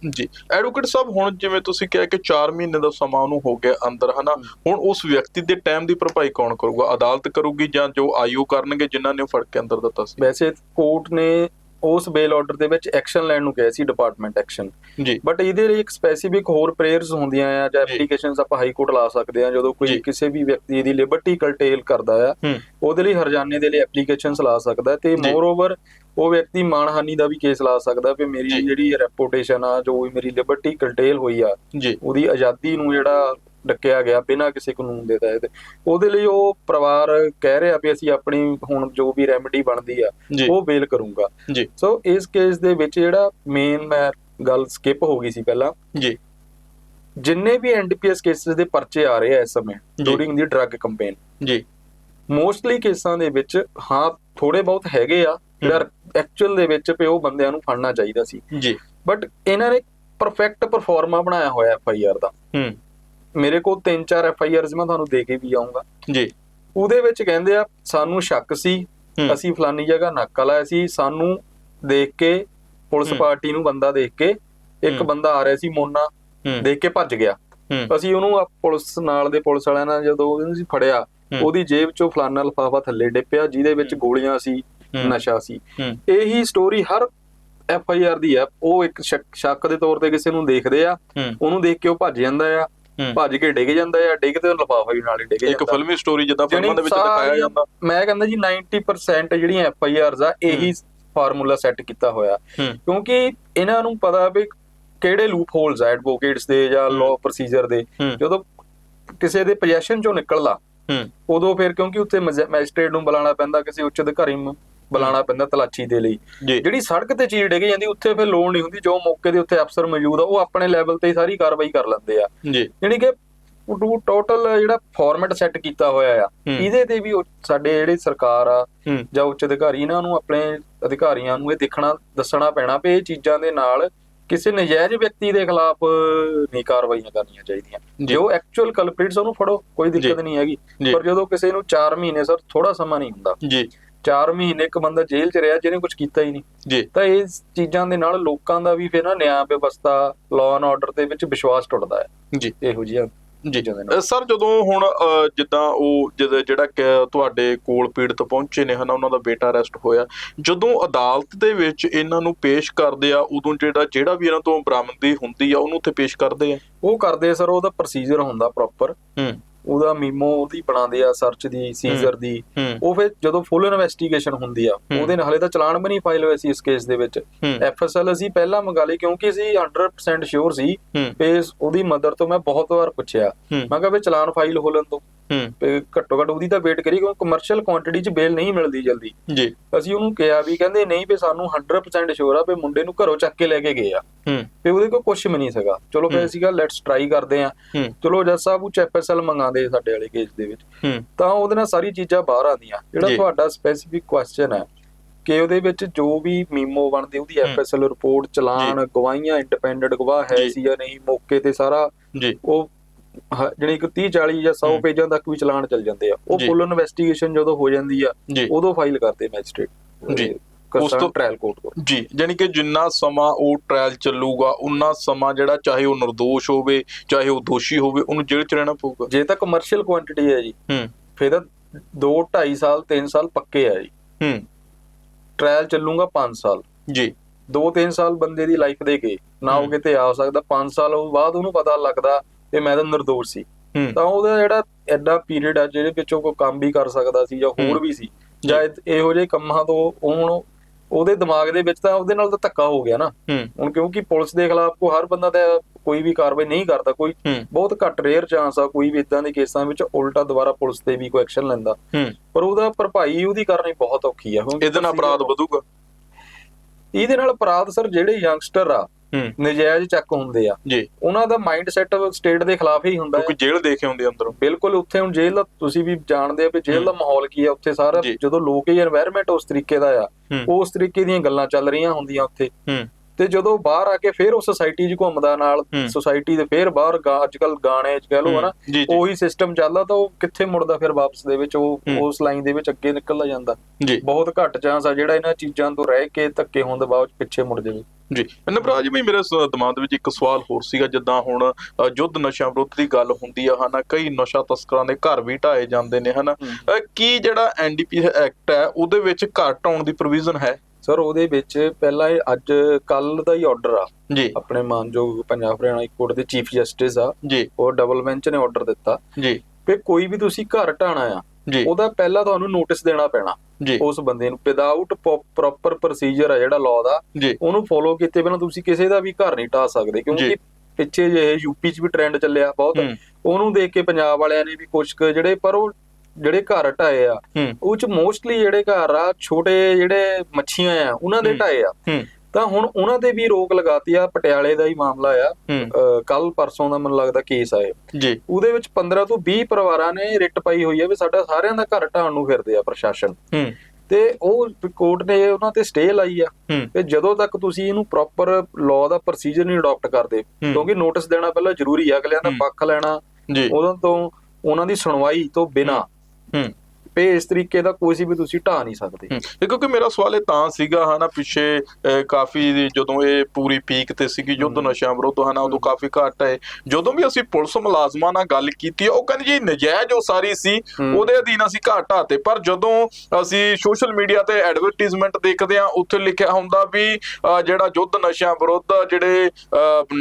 ਜੀ। ਐਡਵੋਕੇਟ ਸਾਹਿਬ ਹੁਣ ਜਿਵੇਂ ਤੁਸੀਂ ਕਿਹਾ ਕਿ 4 ਮਹੀਨੇ ਦਾ ਸਮਾਂ ਉਹਨੂੰ ਹੋ ਗਿਆ ਅੰਦਰ ਹਨਾ? ਹੁਣ ਉਸ ਵਿਅਕਤੀ ਦੇ ਟਾਈਮ ਦੀ ਭਰਪਾਈ ਕੌਣ ਕਰੂਗਾ? ਅਦਾਲਤ ਕਰੂਗੀ ਜਾਂ ਜੋ ਆਯੂ ਕਰਨਗੇ ਜਿਨ੍ਹਾਂ ਨੇ ਫੜ ਕੇ ਅੰਦਰ ਦਿੱਤਾ ਸੀ? ਵੈਸੇ ਕੋਰਟ ਨੇ ਉਸ ਬੇਲ ਆਰਡਰ ਦੇ ਵਿੱਚ ਐਕਸ਼ਨ ਲੈਣ ਨੂੰ ਕਿਹਾ ਸੀ ਡਿਪਾਰਟਮੈਂਟ ਐਕਸ਼ਨ ਜੀ ਬਟ ਇਹਦੇ ਲਈ ਇੱਕ ਸਪੈਸੀਫਿਕ ਹੋਰ ਪ੍ਰੇਅਰਸ ਹੁੰਦੀਆਂ ਆ ਜਾਂ। ਐਪਲੀਕੇਸ਼ਨਸ ਆਪਾਂ ਹਾਈ ਕੋਰਟ ਲਾ ਸਕਦੇ ਆ ਜਦੋਂ। ਕੋਈ ਕਿਸੇ ਵੀ ਵਿਅਕਤੀ ਦੀ ਲਿਬਰਟੀ ਕਰਟੇਲ ਕਰਦਾ ਆ ਉਹਦੇ ਲਈ ਹਰਜਾਨੇ ਦੇ ਲਈ ਐਪਲੀਕੇਸ਼ਨਸ ਲਾ ਸਕਦਾ ਤੇ। ਮੋਰ ਓਵਰ ਉਹ ਵਿਅਕਤੀ ਮਾਨਹਾਨੀ ਦਾ ਵੀ ਕੇਸ ਲਾ ਸਕਦਾ ਵੀ ਮੇਰੀ। ਜਿਹੜੀ ਰੈਪੂਟੇਸ਼ਨ ਆ ਜੋ ਮੇਰੀ ਲਿਬਰਟੀ ਕਰਟੇਲ ਹੋਈ ਆ ਉਹਦੀ ਆਜ਼ਾਦੀ ਨੂੰ ਜਿਹੜਾ ਡੱਕਿਆ ਗਿਆ ਬਿਨਾਂ ਕਿਸੇ ਕਾਨੂੰਨ ਦੇ ਤਹਿਤ ਉਹਦੇ ਲਈ ਉਹ ਪਰਿਵਾਰ ਕਹਿ ਰਿਹਾ ਵੀ ਅਸੀਂ ਆਪਣੀ ਹੁਣ ਜੋ ਵੀ ਰੈਮੇਡੀ ਬਣਦੀ ਆ ਉਹ ਬੇਲ ਕਰੂੰਗਾ। ਸੋ ਇਸ ਕੇਸ ਦੇ ਵਿੱਚ ਜਿਹੜਾ ਮੇਨ ਮੈਂ ਗੱਲ ਸਕਿਪ ਹੋ ਗਈ ਸੀ ਪਹਿਲਾਂ। ਜੀ। ਜਿੰਨੇ ਵੀ ਐਨਡੀਪੀਐਸ ਕੇਸਿਸ ਦੇ ਪਰਚੇ ਆ ਰਹੇ ਆ ਇਸ ਸਮੇਂ। ਡੂਰਿੰਗ ਦੀ ਡਰੱਗ ਕੈਂਪੇਨ ਜੀ। ਮੋਸਟਲੀ ਕੇਸਾਂ ਦੇ ਵਿੱਚ ਹਾਂ ਥੋੜੇ ਬਹੁਤ ਹੈਗੇ ਆ ਜਿਹੜਾ ਐਕਚੁਅਲ ਦੇ ਵਿੱਚ ਪੇ ਉਹ ਬੰਦਿਆਂ ਨੂੰ ਫੜਨਾ ਚਾਹੀਦਾ ਸੀ। ਜੀ। ਬਟ ਇਹਨਾਂ ਨੇ ਪਰਫੈਕਟ ਪਰਫਾਰਮਾ ਬਣਾਇਆ ਹੋਇਆ ਐਫ ਆਈ ਆਰ ਦਾ। ਹੂੰ। ਮੇਰੇ ਕੋਲ ਤਿੰਨ ਚਾਰ ਐਫ ਆਈ ਆਰਸ ਮੈਂ ਤੁਹਾਨੂੰ ਦੇ ਕੇ ਵੀ ਆਉਂਗਾ ਜੀ ਉਹਦੇ ਵਿੱਚ ਕਹਿੰਦੇ ਆ ਸਾਨੂੰ ਸ਼ੱਕ ਸੀ। ਅਸੀਂ ਫਲਾਨੀ ਜਗ੍ਹਾ ਨਾਕਾ ਲਾਇਆ ਸੀ ਸਾਨੂੰ ਦੇਖ ਕੇ ਪੁਲਿਸ। ਪਾਰਟੀ ਨੂੰ ਬੰਦਾ ਦੇਖ ਕੇ ਇੱਕ। ਬੰਦਾ ਆ ਰਿਹਾ ਸੀ ਮੋਨਾ ਦੇਖ ਕੇ ਭੱਜ ਗਿਆ ਅਸੀਂ ਉਹਨੂੰ ਪੁਲਿਸ ਨਾਲ ਦੇ ਪੁਲਿਸ ਵਾਲਿਆਂ ਨਾਲ ਜਦੋਂ ਉਹਨੂੰ ਅਸੀਂ ਫੜਿਆ। ਉਹਦੀ ਜੇਬ ਚੋਂ ਫਲਾਨਾ ਲਫਾਫਾ ਥੱਲੇ ਡਿੱਪਿਆ ਜਿਹਦੇ ਵਿੱਚ। ਗੋਲੀਆਂ ਸੀ। ਨਸ਼ਾ ਸੀ ਇਹੀ ਸਟੋਰੀ ਹਰ ਐਫ ਆਈ ਆਰ ਦੀ ਆ ਉਹ ਇੱਕ ਸ਼ੱਕ ਦੇ ਤੌਰ ਤੇ ਕਿਸੇ ਨੂੰ ਦੇਖਦੇ ਆ ਉਹਨੂੰ ਦੇਖ ਕੇ ਉਹ ਭੱਜ ਜਾਂਦਾ ਆ ਭੱਜ ਕੇ ਡਿੱਗ ਜਾਂਦਾ ਆ ਡਿੱਗ ਤੇ ਲਫਾਫਾ ਵੀ ਨਾਲ ਹੀ ਡਿੱਗ ਇੱਕ ਜਾਂਦਾ। ਫਿਲਮੀ ਸਟੋਰੀ ਜਿੱਦਾਂ ਫਿਲਮਾਂ ਦੇ ਵਿੱਚ ਦਿਖਾਇਆ ਜਾਂਦਾ। ਮੈਂ ਕਹਿੰਦਾ ਜੀ 90% ਜਿਹੜੀਆਂ ਐਫ ਆਈ ਆਰਸ ਆ ਇਹੀ ਫਾਰਮੂਲਾ ਸੈੱਟ ਕੀਤਾ ਹੋਇਆ। ਕਿਉਂਕਿ ਇਹਨਾਂ ਨੂੰ ਪਤਾ ਵੀ ਕਿਹੜੇ ਲੂਪ ਹੋਲਸ ਆ ਐਡਵੋਕੇਟਸ ਦੇ ਜਾਂ। ਲਾਅ ਪ੍ਰੋਸੀਜਰ ਦੇ। ਜਦੋਂ ਕਿਸੇ ਦੇ ਪੋਜੀਸ਼ਨ ਚੋਂ ਨਿਕਲਦਾ ਉਦੋਂ ਫਿਰ ਕਿਉਂਕਿ ਉੱਥੇ ਮੈਜਿਸਟ੍ਰੇਟ ਨੂੰ ਬੁਲਾਉਣਾ ਪੈਂਦਾ ਕਿਸੇ ਉੱਚ ਅਧਿਕਾਰੀ ਨੂੰ। ਬੁਲਾਉਣਾ ਪੈਂਦਾ ਤਲਾਸ਼ੀ ਦੇ ਲਈ। ਜਿਹੜੀ ਸੜਕ ਤੇ ਚੀਜ਼ ਡਿੱਗ ਜਾਂਦੀ ਉੱਥੇ ਫਿਰ ਲੋੜ ਨਹੀਂ ਹੁੰਦੀ ਜੋ ਮੌਕੇ ਦੇ ਉੱਥੇ ਅਫਸਰ ਮੌਜੂਦ ਆ ਉਹ ਆਪਣੇ ਲੈਵਲ ਤੇ ਸਾਰੀ ਕਾਰਵਾਈ ਕਰ ਲੈਂਦੇ ਆ। ਯਾਨੀ ਕਿ ਟੋਟਲ ਜਿਹੜਾ ਫਾਰਮੈਟ ਸੈੱਟ ਕੀਤਾ ਹੋਇਆ ਆ। ਇਹਦੇ ਤੇ ਵੀ ਸਾਡੇ ਜਿਹੜੇ ਸਰਕਾਰ ਆ ਜਾਂ ਉੱਚ ਅਧਿਕਾਰੀ ਇਹਨਾਂ ਨੂੰ ਆਪਣੇ ਅਧਿਕਾਰੀਆਂ ਨੂੰ ਇਹ ਦੇਖਣਾ ਦੱਸਣਾ ਪੈਣਾ ਵੀ ਇਹ ਚੀਜ਼ਾਂ ਦੇ ਨਾਲ ਕਿਸੇ ਨਜਾਇਜ਼ ਵਿਅਕਤੀ ਦੇ ਖਿਲਾਫ ਨਹੀਂ ਕਾਰਵਾਈਆਂ ਕਰਨੀਆਂ ਚਾਹੀਦੀਆਂ। ਜੀ। ਐਕਚੁਅਲ ਕਲਪ੍ਰਿਟਸ ਉਹਨੂੰ ਫੜੋ ਕੋਈ ਦਿੱਕਤ। ਨਹੀਂ ਹੈਗੀ। ਪਰ ਜਦੋਂ ਕਿਸੇ ਨੂੰ 4 ਮਹੀਨੇ ਸਰ ਥੋੜਾ ਸਮਾਂ ਨਹੀਂ ਹੁੰਦਾ। ਜੀ। 4 ਮਹੀਨੇ ਇੱਕ ਬੰਦਾ ਜੇਲ੍ਹ 'ਚ ਰਿਹਾ ਜਿਹਨੇ ਕੁਝ ਕੀਤਾ ਹੀ ਨਹੀਂ। ਜੀ। ਤਾਂ ਇਸ ਚੀਜ਼ਾਂ ਦੇ ਨਾਲ ਲੋਕਾਂ ਦਾ ਵੀ ਫਿਰ ਨਾ ਨਿਆਂ ਵਿਵਸਥਾ ਲਾਅ ਐਂਡ ਆਰਡਰ ਦੇ ਵਿੱਚ ਵਿਸ਼ਵਾਸ ਟੁੱਟਦਾ ਹੈ। ਜੀ। ਇਹੋ ਜਿਹੀਆਂ ਜੀ। ਸਰ ਜਦੋਂ ਹੁਣ ਜਿੱਦਾਂ ਉਹ ਜਿਹੜਾ ਤੁਹਾਡੇ ਕੋਲ ਪੀੜਤ ਪਹੁੰਚੇ ਨੇ ਹਨਾ ਉਹਨਾਂ ਦਾ ਬੇਟਾ ਅਰੈਸਟ ਹੋਇਆ ਜਦੋਂ ਅਦਾਲਤ ਦੇ ਵਿੱਚ ਇਹਨਾਂ ਨੂੰ ਪੇਸ਼ ਕਰਦੇ ਆ ਉਦੋਂ ਜਿਹੜਾ ਜਿਹੜਾ ਵੀ ਇਹਨਾਂ ਤੋਂ ਬਰਾਮਦੀ ਹੁੰਦੀ ਆ ਉਹਨੂੰ ਉੱਥੇ ਪੇਸ਼ ਕਰਦੇ ਆ? ਉਹ ਕਰਦੇ ਸਰ ਉਹਦਾ ਪ੍ਰੋਸੀਜਰ ਹੁੰਦਾ ਪ੍ਰੋਪਰ ਹੂੰ। ਉਹਦਾ ਮੀਮੋ ਉਹਦੀ ਬਣਾਉਂਦੇ ਆ ਸਰਚ ਦੀ ਸੀਜ਼ਰ ਦੀ। ਉਹ ਫਿਰ ਜਦੋਂ ਫੁੱਲ ਇਨਵੈਸਟੀਗੇਸ਼ਨ ਹੁੰਦੀ ਆ। ਉਹਦੇ ਨਾਲ ਹਲੇ ਤਾਂ ਚਲਾਨ ਵੀ ਨਹੀਂ ਫਾਈਲ ਹੋਇਆ ਸੀ ਇਸ ਕੇਸ ਦੇ ਵਿੱਚ। ਐਫਐਸਐਲ ਅਸੀਂ ਪਹਿਲਾਂ ਮੰਗਾ ਲਈ ਕਿਉਂਕਿ ਅਸੀਂ 100% ਸ਼ੋਰ ਸੀ ਤੇ ਇਸ- ਉਹਦੀ ਮਦਰ ਤੋਂ ਮੈਂ ਬਹੁਤ ਵਾਰ ਪੁੱਛਿਆ। ਮੈਂ ਕਿਹਾ ਵੀ ਚਲਾਨ ਫਾਈਲ ਹੋ ਲੈਣ ਤੋਂ ਘੱਟੋ ਘੱਟ ਉਹਦੀ ਤਾਂ ਵੇਟ ਕਰੀ ਕਿਉਂਕਿ ਕਮਰਸ਼ੀਅਲ ਕੁਆਂਟੀਟੀ 'ਚ ਬੇਲ ਨਹੀਂ ਮਿਲਦੀ ਜਲਦੀ। ਜੀ। ਅਸੀਂ ਉਹਨੂੰ ਕਿਹਾ ਵੀ ਕਹਿੰਦੇ ਨਹੀਂ ਵੀ ਸਾਨੂੰ 100% ਸ਼ੋਰ ਆ ਵੀ ਮੁੰਡੇ ਨੂੰ ਘਰੋਂ ਚੱਕ ਕੇ ਲੈ ਕੇ ਗਏ ਆ। ਹੂੰ। ਤੇ ਉਹਦੇ ਕੋਲ ਕੁਝ ਵੀ ਨਹੀਂ ਸੀਗਾ। ਚਲੋ ਫਿਰ। ਅਸੀਂ ਕਿਹਾ ਲੈਟਸ ਟਰਾਈ ਕਰਦੇ ਆ। ਚਲੋ ਜੱਜ ਸਾਹਿਬ ਉਹ ਐਫਐਸਐਲ ਮੰਗਾਉਂਦੇ ਸਾਡੇ ਵਾਲੇ ਕੇਸ ਦੇ ਵਿੱਚ। ਹੂੰ। ਤਾਂ ਉਹਦੇ ਨਾਲ ਸਾਰੀ ਚੀਜ਼ਾਂ ਬਾਹਰ ਆਉਂਦੀਆਂ ਜਿਹੜਾ। ਤੁਹਾਡਾ ਸਪੈਸੀਫਿਕ ਕੁਐਸਚਨ ਹੈ ਕਿ ਉਹਦੇ ਵਿੱਚ ਜੋ ਵੀ ਮੀਮੋ ਬਣਦੀ ਉਹਦੀ। ਐਫਐਸਐਲ ਰਿਪੋਰਟ ਚਲਾਨ ਗਵਾਹੀਆਂ ਇੰਡੀਪੈਂਡੈਂਟ ਗਵਾਹ ਹੈ। ਸੀ ਜਾਂ ਨਹੀਂ ਮੌਕੇ ਤੇ ਸਾਰਾ ਜੀ। ਉਹ ਜਿਹੜੀ ਇੱਕ 30 40 ਜਾਂ 100 ਹੂੰ। ਪੇਜਾਂ ਤੱਕ ਵੀ ਚਲਾਨ ਚੱਲ ਜਾਂਦੇ ਆ। ਉਹ। ਫੁੱਲ ਇਨਵੈਸਟੀਗੇਸ਼ਨ ਜਦੋਂ ਹੋ ਜਾਂਦੀ ਆ ਉਦੋਂ ਫਾਈਲ ਕਰਦੇ ਮੈਜਿਸਟ੍ਰੇਟ ਜੀ। ਉਸ ਤੋਂ- ਟ੍ਰਾਇਲ ਕੋਰਟ ਕੋਲ। ਜੀ ਯਾਨੀ ਕਿ ਜਿੰਨਾ ਸਮਾਂ ਉਹ ਟ੍ਰਾਇਲ ਚੱਲੂਗਾ ਉਨਾ ਸਮਾਂ ਜਿਹੜਾ ਚਾਹੇ ਉਹ ਨਿਰਦੋਸ਼ ਹੋਵੇ ਚਾਹੇ ਉਹ ਦੋਸ਼ੀ ਹੋਵੇ ਉਹਨੂੰ ਜੇਲ੍ਹ 'ਚ ਰਹਿਣਾ ਪਊਗਾ। ਜੇ ਤਾਂ ਕਮਰਸ਼ੀਅਲ ਕੁਆਂਟੀਟੀ ਹੈ ਜੀ ਹੂੰ। ਫਿਰ ਤਾਂ 2 2.5 ਸਾਲ 3 ਸਾਲ ਪੱਕੇ ਆ ਜੀ। ਹੂੰ। ਟ੍ਰਾਇਲ ਚੱਲੂਗਾ 5 ਸਾਲ। ਜੀ। 2-3 ਸਾਲ ਬੰਦੇ ਦੀ ਲਾਈਫ ਦੇ ਗਏ ਨਾ ਉਹ। ਕਿਤੇ ਆ ਸਕਦਾ 5 ਸਾਲ ਉਹ ਬਾਅਦ ਉਹਨੂੰ ਪਤਾ ਲੱਗਦਾ ਕਿ ਮੈਂ ਤਾਂ ਨਿਰਦੋਸ਼ ਸੀ। ਤਾਂ ਉਹਦਾ ਜਿਹੜਾ ਐਡਾ ਪੀਰੀਅਡ ਆ ਜਿਹਦੇ ਵਿੱਚ ਉਹ ਕੋਈ ਕੰਮ ਵੀ ਕਰ ਸਕਦਾ ਸੀ ਜਾਂ ਹੋਰ। ਵੀ ਸੀ ਜਾਂ ਇਹ- ਜਿਹੇ ਕੰਮਾਂ ਤੋਂ ਉਹ ਹੁਣ ਉਹਦੇ ਦਿਮਾਗ ਦੇ ਵਿੱਚ ਤਾਂ ਉਹਦੇ ਨਾਲ ਤਾਂ ਧੱਕਾ ਹੋ ਗਿਆ ਨਾ। ਹੁਣ ਕਿਉਂਕਿ ਪੁਲਿਸ ਦੇ ਖਿਲਾਫ ਕੋ ਹਰ ਬੰਦਾ ਤਾਂ ਕੋਈ ਵੀ ਕਾਰਵਾਈ ਨਹੀਂ ਕਰਦਾ ਕੋਈ ਬਹੁਤ ਘੱਟ ਰੇਅਰ ਚਾਂਸ ਆ ਕੋਈ ਵੀ ਇਦਾਂ ਦੇ ਕੇਸਾਂ ਵਿੱਚ ਉਲਟਾ ਦੁਬਾਰਾ ਪੁਲਿਸ ਤੇ ਵੀ ਕੋਈ ਐਕਸ਼ਨ ਲੈਂਦਾ। ਪਰ ਉਹਦਾ ਭਰਪਾਈ ਉਹਦੀ ਕਰਨੀ ਬਹੁਤ ਔਖੀ ਆ ਕਿਉਂਕਿ ਇਹਦੇ ਨਾਲ ਅਪਰਾਧ ਵਧੂਗਾ? ਇਹਦੇ ਨਾਲ ਅਪਰਾਧ ਸਰ ਜਿਹੜੇ ਯੰਗਸਟਰ ਆ ਨਜਾਇਜ਼ ਚੱਕ ਹੁੰਦੇ ਆ। ਜੀ। ਉਹਨਾਂ ਦਾ ਮਾਈਂਡ ਸੈਟ ਸਟੇਟ ਦੇ ਖਿਲਾਫ ਹੀ ਹੁੰਦਾ ਕਿਉਂਕਿ ਜੇਲ੍ਹ ਦੇਖੇ ਹੁੰਦੇ ਅੰਦਰੋਂ। ਬਿਲਕੁਲ ਉੱਥੇ ਹੁਣ ਜੇਲ੍ਹ ਦਾ ਤੁਸੀਂ ਵੀ ਜਾਣਦੇ ਆ ਵੀ ਜੇਲ੍ਹ ਦਾ ਮਾਹੌਲ ਕੀ ਆ ਉੱਥੇ ਸਾਰਾ ਜਦੋਂ ਲੋਕ ਹੀ এনवायरमेंट ਉਸ ਤਰੀਕੇ ਦਾ ਆ ਉਸ ਤਰੀਕੇ ਦੀਆਂ ਗੱਲਾਂ ਚੱਲ ਰਹੀਆਂ ਹੁੰਦੀਆਂ ਉੱਥੇ। ਤੇ ਜਦੋਂ ਬਾਹਰ ਆ ਕੇ ਫਿਰ ਉਹ ਸੋਸਾਇਟੀ 'ਚ ਘੁੰਮਦਾ ਨਾਲ। ਸੋਸਾਇਟੀ ਦੇ ਫਿਰ ਬਾਹਰ ਗਾ- ਅੱਜ-ਕੱਲ ਗਾਣੇ 'ਚ ਕਹਿ ਲਓ ਹਨਾ ਜੀ ਜੀ। ਉਹੀ ਸਿਸਟਮ ਚੱਲਦਾ ਤਾਂ ਉਹ ਕਿੱਥੇ ਮੁੜਦਾ ਫਿਰ ਵਾਪਸ ਦੇ ਵਿੱਚ ਉਹ। ਉਸ ਲਾਈਨ ਦੇ ਵਿੱਚ ਅੱਗੇ ਨਿਕਲਦਾ ਜਾਂਦਾ। ਜੀ। ਬਹੁਤ ਘੱਟ ਚਾਂਸ ਆ ਜਿਹੜਾ ਇਹਨਾਂ ਚੀਜ਼ਾਂ ਤੋਂ ਰਹਿ ਕੇ ਧੱਕੇ ਹੋਣ ਦੇ ਬਾਅਦ ਪਿੱਛੇ ਮੁੜ ਜਾਵੇ। ਜੀ। ਨਵਰਾਜ ਵੀ ਮੇਰੇ ਸ- ਦਿਮਾਗ ਦੇ ਵਿੱਚ ਇੱਕ ਸਵਾਲ ਹੋਰ ਸੀਗਾ ਜਿੱਦਾਂ ਹੁਣ ਯੁੱਧ ਨਸ਼ਾ ਵਿਰੁੱਧ ਦੀ ਗੱਲ ਹੁੰਦੀ ਆ ਹਨਾ ਕਈ ਨਸ਼ਾ ਤਸਕਰਾਂ ਦੇ ਘਰ ਵੀ ਢਾਏ ਜਾਂਦੇ ਨੇ ਹਨਾ। ਕੀ ਜਿਹੜਾ ਐਨਡੀਪੀ ਐਕਟ ਹੈ ਉਹਦੇ ਵਿੱਚ ਘਰ ਢਾਉਣ ਦੀ ਪ੍ਰੋਵੀਜ਼ਨ ਹੈ? ਸਰ ਉਹਦੇ ਵਿੱਚ ਪਹਿਲਾਂ ਇਹ ਅੱਜ ਕੱਲ ਦਾ ਹੀ ਆਰਡਰ ਆ। ਜੀ। ਆਪਣੇ ਮਾਨਯੋਗ ਪੰਜਾਬ ਹਰਿਆਣਾ ਹਾਈ ਕੋਰਟ ਦੇ ਚੀਫ ਜਸਟਿਸ ਆ। ਜੀ। ਉਹ ਡਬਲ ਬੈਂਚ ਨੇ ਆਰਡਰ ਦਿੱਤਾ। ਜੀ। ਕਿ ਕੋਈ ਵੀ ਤੁਸੀਂ ਘਰ ਢਾਣਾ ਆ ਉਹਦਾ ਪਹਿਲਾਂ ਤੁਹਾਨੂੰ ਨੋਟਿਸ ਦੇਣਾ ਪੈਣਾ। ਉਸ ਬੰਦੇ ਨੂੰ ਵਿਦਆਊਟ ਪ੍ਰੋਪਰ ਪ੍ਰੋਸੀਜਰ ਆ ਜਿਹੜਾ ਲਾਅ ਦਾ ਉਹਨੂੰ ਫੋਲੋ ਕੀਤੇ ਬਿਨਾਂ ਤੁਸੀਂ ਕਿਸੇ ਦਾ ਵੀ ਘਰ ਨਹੀਂ ਢਾ ਸਕਦੇ। ਕਿਉਂਕਿ ਪਿੱਛੇ ਜੇ ਯੂਪੀ 'ਚ ਵੀ ਟ੍ਰੈਂਡ ਚੱਲਿਆ ਬਹੁਤ। ਉਹਨੂੰ ਦੇਖ ਕੇ ਪੰਜਾਬ ਵਾਲਿਆਂ ਨੇ ਵੀ ਕੁਝ ਜਿਹੜੇ ਪਰ ਉਹ ਜਿਹੜੇ ਘਰ ਢਾਏ ਆ ਉਹ ਚ ਮੋਸਟਲੀ ਜਿਹੜੇ ਘਰ ਆ ਛੋਟੇ ਜਿਹੜੇ ਮੱਛੀਆਂ ਆ ਉਹਨਾਂ ਦੇ। ਢਾਏ ਆ। ਤਾਂ ਹੁਣ ਉਹਨਾਂ ਤੇ ਵੀ ਰੋਕ ਲਗਾਤੀ ਆ ਪਟਿਆਲੇ ਦਾ ਹੀ ਮਾਮਲਾ ਆ। ਕੱਲ ਪਰਸੋਂ ਦਾ ਮੈਨੂੰ ਲੱਗਦਾ ਕੇਸ ਆਏ ਜੀ। ਉਹਦੇ ਵਿੱਚ 15 ਤੋਂ 20 ਪਰਿਵਾਰਾਂ ਨੇ ਰਿਟ ਪਾਈ ਹੋਈ ਹੈ ਵੀ ਸਾਡਾ ਸਾਰਿਆਂ ਦਾ ਘਰ ਢਾਣ ਨੂੰ ਫਿਰਦੇ ਆ ਪ੍ਰਸ਼ਾਸਨ। ਹੂੰ। ਤੇ ਉਹ ਕੋਰਟ ਨੇ ਉਹਨਾਂ ਤੇ ਸਟੇ ਲਾਈ ਆ। ਤੇ ਜਦੋਂ ਤੱਕ ਤੁਸੀਂ ਇਹਨੂੰ ਪ੍ਰੋਪਰ ਲਾਅ ਦਾ ਪ੍ਰੋਸੀਜਰ ਨਹੀਂ ਅਡਾਪਟ ਕਰਦੇ। ਕਿਉਂਕਿ ਨੋਟਿਸ ਦੇਣਾ ਪਹਿਲਾਂ ਜ਼ਰੂਰੀ ਆ ਅਗਲਿਆਂ ਦਾ। ਪੱਖ ਲੈਣਾ। ਜੀ। ਉਹਨਾਂ ਤੋਂ ਉਹਨਾਂ ਦੀ ਸੁਣਵਾਈ ਤੋਂ ਬਿਨਾ। ਹੂੰ ਤੇ ਇਸ ਤਰੀਕੇ ਦਾ ਕੋਈ ਵੀ ਤੁਸੀਂ ਢਾ ਨਹੀਂ ਸਕਦੇ ਕਿਉਂਕਿ ਮੇਰਾ ਸਵਾਲ ਇਹ ਤਾਂ ਸੀਗਾ ਹਨਾ ਪਿੱਛੇ ਕਾਫੀ ਜਦੋਂ ਇਹ ਪੂਰੀ ਪੀਕ ਤੇ ਸੀਗੀ ਯੁੱਧ। ਨਸ਼ਿਆਂ ਵਿਰੁੱਧ ਹਨਾ ਉਦੋਂ ਕਾਫੀ ਘੱਟ ਹੈ ਜਦੋਂ ਵੀ ਅਸੀਂ ਪੁਲਿਸ ਮੁਲਾਜ਼ਮਾਂ ਨਾਲ ਗੱਲ ਕੀਤੀ ਉਹ ਕਹਿੰਦੇ ਜੀ ਨਜਾਇਜ਼ ਉਹ ਸਾਰੀ ਸੀ। ਉਹਦੇ ਅਧੀਨ ਅਸੀਂ ਘਾਟ ਢਾਤੇ ਪਰ ਜਦੋਂ ਅਸੀਂ ਸੋਸ਼ਲ ਮੀਡੀਆ ਤੇ ਐਡਵਰਟਾਈਜ਼ਮੈਂਟ ਦੇਖਦੇ ਆ ਉੱਥੇ ਲਿਖਿਆ ਹੁੰਦਾ ਵੀ ਜਿਹੜਾ ਯੁੱਧ ਨਸ਼ਿਆਂ ਵਿਰੁੱਧ ਜਿਹੜੇ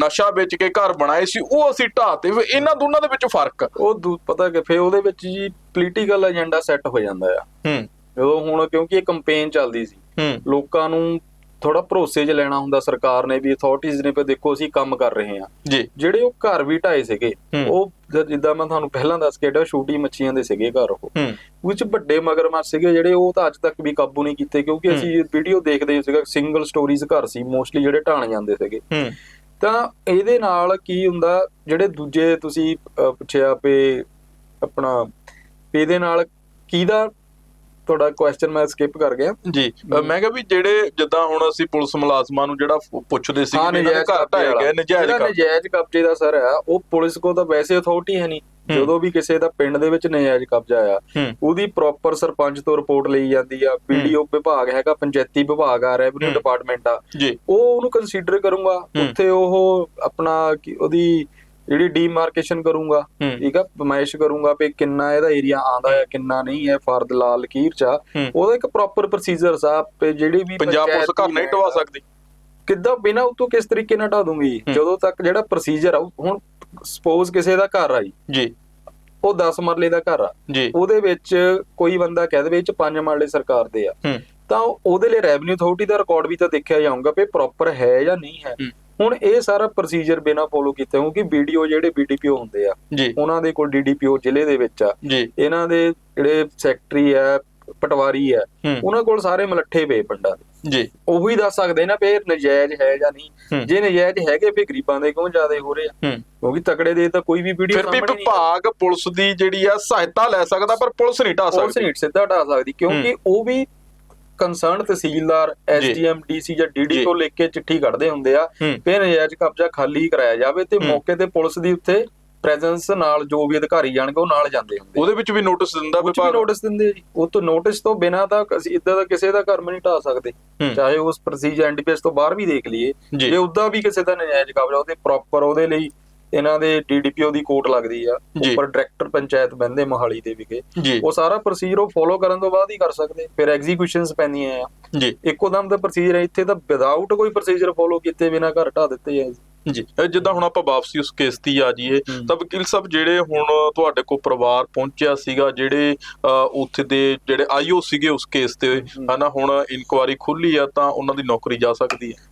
ਨਸ਼ਾ ਵੇਚ ਕੇ ਘਰ ਬਣਾਏ ਸੀ ਉਹ ਅਸੀਂ ਢਾਤੇ ਇਹਨਾਂ ਦੋਨਾਂ ਦੇ ਵਿੱਚ ਫ਼ਰਕ। ਉਹ ਪਤਾ ਕਿ ਫੇ ਉਹਦੇ ਵਿੱਚ ਜੀ ਪੋਲੀਟੀਕਲ ਏਜੰਡਾ ਸੈੱਟ ਹੋ ਜਾਂਦਾ ਆ। ਹੂੰ। ਜਦੋਂ ਹੁਣ ਕਿਉਂਕਿ ਇਹ ਕੰਪੇਨ ਚੱਲਦੀ ਸੀ ਲੋਕਾਂ ਨੂੰ ਥੋੜਾ ਭਰੋਸੇ 'ਚ ਲੈਣਾ ਹੁੰਦਾ ਸਰਕਾਰ ਨੇ ਵੀ ਅਥਾਰਟੀਜ਼ ਨੇ ਵੀ ਦੇਖੋ ਅਸੀਂ ਕੰਮ ਕਰ ਰਹੇ ਹਾਂ। ਜਿਹੜੇ ਉਹ ਘਰ ਵੀ ਢਾਏ ਸੀਗੇ। ਉਹ ਜਿੱਦਾਂ ਮੈਂ ਤੁਹਾਨੂੰ ਪਹਿਲਾਂ ਦੱਸ ਕੇ ਹਟਿਆ ਛੋਟੀ ਮੱਛੀਆਂ ਦੇ ਸੀਗੇ ਘਰ ਉਹ। ਹੂੰ। ਉਹ 'ਚ ਵੱਡੇ ਮਗਰਮੱਛ ਸੀਗੇ ਜਿਹੜੇ ਉਹ ਤਾਂ ਅੱਜ ਤੱਕ ਵੀ ਕਾਬੂ ਨਹੀਂ ਕੀਤੇ ਕਿਉਂਕਿ। ਅਸੀਂ ਵੀਡੀਓ ਦੇਖਦੇ ਸੀਗਾ ਸਿੰਗਲ ਸਟੋਰੀਜ਼ ਘਰ ਸੀ ਮੋਸਟਲੀ ਜਿਹੜੇ ਢਾਣ ਜਾਂਦੇ ਸੀਗੇ। ਤਾਂ ਇਹਦੇ ਨਾਲ ਕੀ ਹੁੰਦਾ ਜਿਹੜੇ ਦੂਜੇ ਤੁਸੀਂ ਪੁੱਛਿਆ ਵੀ ਆਪਣਾ ਵੀ ਇਹਦੇ ਨਾਲ ਕਿਹਦਾ ਤੁਹਾਡਾ ਕੁਐਸਚਨ ਮੈਂ ਸਕਿਪ ਕਰ ਗਿਆ। ਜੀ। ਮੈਂ ਕਿਹਾ ਵੀ ਜਿਹੜੇ ਜਿੱਦਾਂ ਹੁਣ ਅਸੀਂ ਪੁਲਿਸ ਮੁਲਾਜ਼ਮਾਂ ਨੂੰ ਜਿਹੜਾ ਪੁੱਛਦੇ ਸੀ ਕਿ ਇਹਨਾਂ ਦੇ ਘਰ ਗਏ ਵਾਲਾ। ਨਜਾਇਜ਼ ਕਬਜ਼ੇ। ਨਜਾਇਜ਼ ਕਬਜ਼ੇ ਦਾ ਸਰ ਆ ਉਹ ਪੁਲਿਸ ਕੋਲ ਤਾਂ ਵੈਸੇ ਅਥਾਰਟੀ ਹੈ ਨਹੀਂ। ਜਦੋਂ ਵੀ ਕਿਸੇ ਦਾ ਪਿੰਡ ਦੇ ਵਿੱਚ ਨਜਾਇਜ਼ ਕਬਜ਼ਾ ਆ ਉਹਦੀ ਪ੍ਰੋਪਰ ਸਰਪੰਚ ਤੋਂ ਰਿਪੋਰਟ ਲਈ ਜਾਂਦੀ ਆ ਪੀਡੀਓ ਵਿਭਾਗ ਹੈਗਾ ਪੰਚਾਇਤੀ ਵਿਭਾਗ ਆ ਰੈਵਨਿਊ। ਡਿਪਾਰਟਮੈਂਟ ਆ। ਉਹ ਉਹਨੂੰ ਕੰਸੀਡਰ ਕਰੂੰਗਾ। ਉੱਥੇ ਉਹ ਆਪਣਾ ਉਹਦੀ ਜਿਹੜੀ ਡੀਮਾਰਕੇਸ਼ਨ ਕਰੂੰਗਾ ਠੀਕ ਆ ਪਮਾਇਸ਼ ਕਰੂੰਗਾ ਵੀ ਕਿੰਨਾ ਇਹਦਾ ਏਰੀਆ ਆਂਦਾ ਹੈ ਕਿੰਨਾ ਨਹੀਂ ਹੈ ਫਰਦ ਲਾਲ ਲਕੀਰ ਚ। ਉਹਦਾ ਇੱਕ ਪ੍ਰੋਪਰ ਪ੍ਰੋਸੀਜਰ ਸਾ ਜਿਹੜੀ ਵੀ ਪੰਜਾਬ ਪੁਲਿਸ ਪੰਚਾਇਤ ਘਰ ਨਹੀਂ ਢਵਾ ਸਕਦੀ। ਕਿੱਦਾਂ ਬਿਨਾਂ ਉਤੋਂ ਕਿਸ ਤਰੀਕੇ ਨਾਲ ਢਾ ਦੂੰਗੀ। ਜਦੋਂ ਤੱਕ ਜਿਹੜਾ ਪ੍ਰੋਸੀਜਰ ਆ ਹੁਣ ਸਪੋਜ਼ ਕਿਸੇ ਦਾ ਘਰ ਆ ਜੀ। ਉਹ 10 ਮਰਲੇ ਦਾ ਘਰ ਆ। ਜੀ। ਉਹਦੇ ਵਿੱਚ ਕੋਈ ਬੰਦਾ ਕਹਿ ਦੇਵੇ ਚ 5 ਮਰਲੇ ਸਰਕਾਰ ਦੇ ਆ। ਤਾਂ ਉਹਦੇ ਲਈ ਰੈਵਨਿਊ ਅਥਾਰਟੀ ਦਾ ਰਿਕਾਰਡ ਵੀ ਤਾਂ ਦੇਖਿਆ ਜਾਊਗਾ ਵੀ ਪ੍ਰੋਪਰ ਹੈ ਜਾਂ ਨਹੀਂ ਹੂੰ। ਹੁਣ ਇਹ ਸਾਰਾ ਪ੍ਰੋਸੀਜਰ ਬਿਨਾਂ ਫੋਲੋ ਕੀਤੇ ਕਿਉਂਕਿ ਵੀਡੀਓ ਜਿਹੜੇ ਬੀਡੀਪੀਓ ਹੁੰਦੇ ਆ ਉਹਨਾਂ ਦੇ ਕੋਲ ਡੀਡੀਪੀਓ ਜ਼ਿਲ੍ਹੇ ਦੇ ਵਿੱਚ ਆ। ਇਹਨਾਂ ਦੇ ਜਿਹੜੇ ਸੈਕਟਰੀ ਆ ਪਟਵਾਰੀ ਆ ਉਹਨਾਂ ਕੋਲ ਸਾਰੇ ਮਲੱਠੇ ਪਏ ਪਿੰਡਾਂ ਦੇ। ਜੀ। ਉਹੀ ਦੱਸ ਸਕਦੇ ਨਾ ਵੀ ਨਜਾਇਜ਼ ਹੈ ਜਾਂ ਨਹੀਂ। ਜੇ ਨਜਾਇਜ਼ ਹੈਗੇ ਫੇ ਗਰੀਬਾਂ ਦੇ ਕਿਉਂ ਜ਼ਿਆਦਾ ਹੋ ਰਹੇ ਆ? ਕਿਉਂਕਿ ਤਕੜੇ ਦੇ ਤਾਂ ਕੋਈ ਵੀ ਵੀਡੀਓ ਫਿਰ ਵੀ ਵਿਭਾਗ ਪੁਲਿਸ ਦੀ ਜਿਹੜੀ ਆ ਸਹਾਇਤਾ ਲੈ ਸਕਦਾ ਪਰ ਪੁਲਿਸ ਨਹੀਂ ਢਾ ਪੁਲਿਸ ਸਕਦੀ। ਨਹੀਂ ਸਿੱਧਾ ਹਟਾ ਸਕਦੀ ਕਿਉਂਕਿ ਉਹ ਵੀ ਕੰਸਰਨ ਤਹਿਸੀਲਦਾਰ ਐਸਡੀਐਮ ਡੀਸੀ ਜਾਂ ਡੀਡੀ। ਤੋਂ ਲਿਖ ਕੇ ਚਿੱਠੀ ਕੱਢਦੇ ਹੁੰਦੇ ਆ ਫਿਰ ਨਜਾਇਜ਼ ਕਬਜ਼ਾ ਖਾਲੀ ਕਰਾਇਆ ਜਾਵੇ ਤੇ। ਮੌਕੇ ਤੇ ਪੁਲਿਸ ਦੀ ਉੱਥੇ ਪ੍ਰੈਜ਼ੈਂਸ ਨਾਲ ਜੋ ਵੀ ਅਧਿਕਾਰੀ ਜਾਣਗੇ ਉਹ ਨਾਲ ਜਾਂਦੇ ਹੁੰਦੇ ਉਹਦੇ ਵਿੱਚ ਵੀ ਨੋਟਿਸ ਦਿੰਦਾ ਉਹ ਵਿਭਾਗ ਨੋਟਿਸ ਦਿੰਦੇ ਜੀ। ਉਹ ਤੋਂ ਨੋਟਿਸ ਤੋਂ ਬਿਨਾਂ ਤਾਂ ਅਸੀਂ ਇਦਾਂ ਦਾ ਕਿਸੇ ਦਾ ਘਰ ਨਹੀਂ ਢਾ ਸਕਦੇ। ਚਾਹੇ ਉਸ ਪ੍ਰੋਸੀਜਰ ਐਨਡੀਪੀਐਸ ਤੋਂ ਬਾਹਰ ਵੀ ਦੇਖ ਲਈਏ। ਜੇ। ਉਦਾਂ ਵੀ ਕਿਸੇ ਦਾ ਨਜਾਇਜ਼ ਕਬਜ਼ਾ ਉਹਦੇ ਪ੍ਰੋਪਰ ਉਹਦੇ ਲਈ ਇਹਨਾਂ ਦੇ ਡੀਡੀਪੀਓ ਦੀ ਕੋਰਟ ਲੱਗਦੀ ਆ। ਉੱਪਰ ਡਾਇਰੈਕਟਰ ਪੰਚਾਇਤ ਬੰਦੇ ਮੋਹਾਲੀ ਦੇ ਵਿਖੇ ਉਹ ਸਾਰਾ ਪ੍ਰੋਸੀਜਰ ਉਹ ਫੋਲੋ ਕਰਨ ਤੋਂ ਬਾਅਦ ਹੀ ਕਰ ਸਕਦੇ ਫਿਰ ਐਗਜ਼ੀਕਿਊਸ਼ਨਸ ਪੈਂਦੀਆਂ ਆ ਜੀ ਇੱਕੋ ਦਮ ਦਾ ਪ੍ਰੋਸੀਜਰ ਹੈ ਇੱਥੇ ਤਾਂ ਵਿਦਆਊਟ ਕੋਈ ਪ੍ਰੋਸੀਜਰ ਫੋਲੋ ਕੀਤੇ ਬਿਨਾਂ ਘਰ ਢਾ ਦਿੱਤੇ ਆ ਜੀ ਜਿੱਦਾਂ ਹੁਣ ਆਪਾਂ ਵਾਪਸੀ ਉਸ ਕੇਸ ਦੀ ਆ ਜਾਈਏ। ਤਾਂ ਵਕੀਲ ਸਾਹਿਬ ਜਿਹੜੇ ਹੁਣ ਤੁਹਾਡੇ ਕੋਲ ਪਰਿਵਾਰ ਪਹੁੰਚਿਆ ਸੀਗਾ ਜਿਹੜੇ ਉੱਥੇ ਦੇ ਜਿਹੜੇ ਆਈਓ ਸੀਗੇ ਉਸ ਕੇਸ ਤੇ। ਹਨਾ ਹੁਣ ਇਨਕੁਆਰੀ ਖੁੱਲੀ ਆ ਤਾਂ ਉਹਨਾਂ ਦੀ ਨੌਕਰੀ ਜਾ ਸਕਦੀ ਹੈ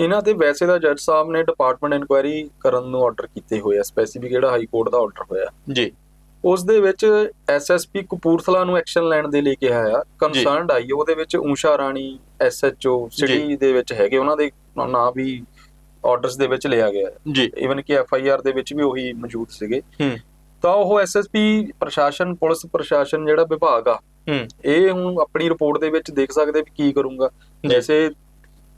ਇਹਨਾਂ ਤੇ ਵੈਸੇ ਤਾਂ ਜੱਜ ਸਾਹਿਬ ਨੇ ਡਿਪਾਰਟਮੈਂਟ ਇਨਕੁਆਇਰੀ ਕਰਨ ਨੂੰ ਆਰਡਰ ਕੀਤੇ ਹੋਏ ਆ ਸਪੈਸੀਫਿਕ ਜਿਹੜਾ ਹਾਈ ਕੋਰਟ ਦਾ ਆਰਡਰ ਹੋਇਆ। ਜੀ। ਉਸ ਦੇ ਵਿੱਚ ਐਸਐਸਪੀ ਕਪੂਰਥਲਾ ਨੂੰ ਐਕਸ਼ਨ ਲੈਣ ਦੇ ਲਈ ਕਿਹਾ ਆ। ਕੰਸਰਨਡ ਆਈ ਉਹਦੇ ਵਿੱਚ ਊਸ਼ਾ ਰਾਣੀ ਐਸਐਚਓ ਸਿਟੀ ਦੇ ਵਿੱਚ ਹੈਗੇ ਉਹਨਾਂ ਦੇ ਨਾਂ ਵੀ ਆਰਡਰਸ ਦੇ ਵਿੱਚ ਲਿਆ ਗਿਆ। ਜੀ। ਇਵਨ ਕਿ ਐਫਆਈਆਰ ਦੇ ਵਿੱਚ ਵੀ ਉਹੀ ਮੌਜੂਦ ਸੀਗੇ। ਹੂੰ। ਤਾਂ ਉਹ ਐਸਐਸਪੀ ਪ੍ਰਸ਼ਾਸਨ ਪੁਲਿਸ ਪ੍ਰਸ਼ਾਸਨ ਜਿਹੜਾ ਵਿਭਾਗ ਆ ਹੂੰ। ਇਹ ਹੁਣ ਆਪਣੀ ਰਿਪੋਰਟ ਦੇ ਵਿੱਚ ਦੇਖ ਸਕਦੇ ਵੀ ਕੀ ਕਰੂੰਗਾ। ਜੈਸੇ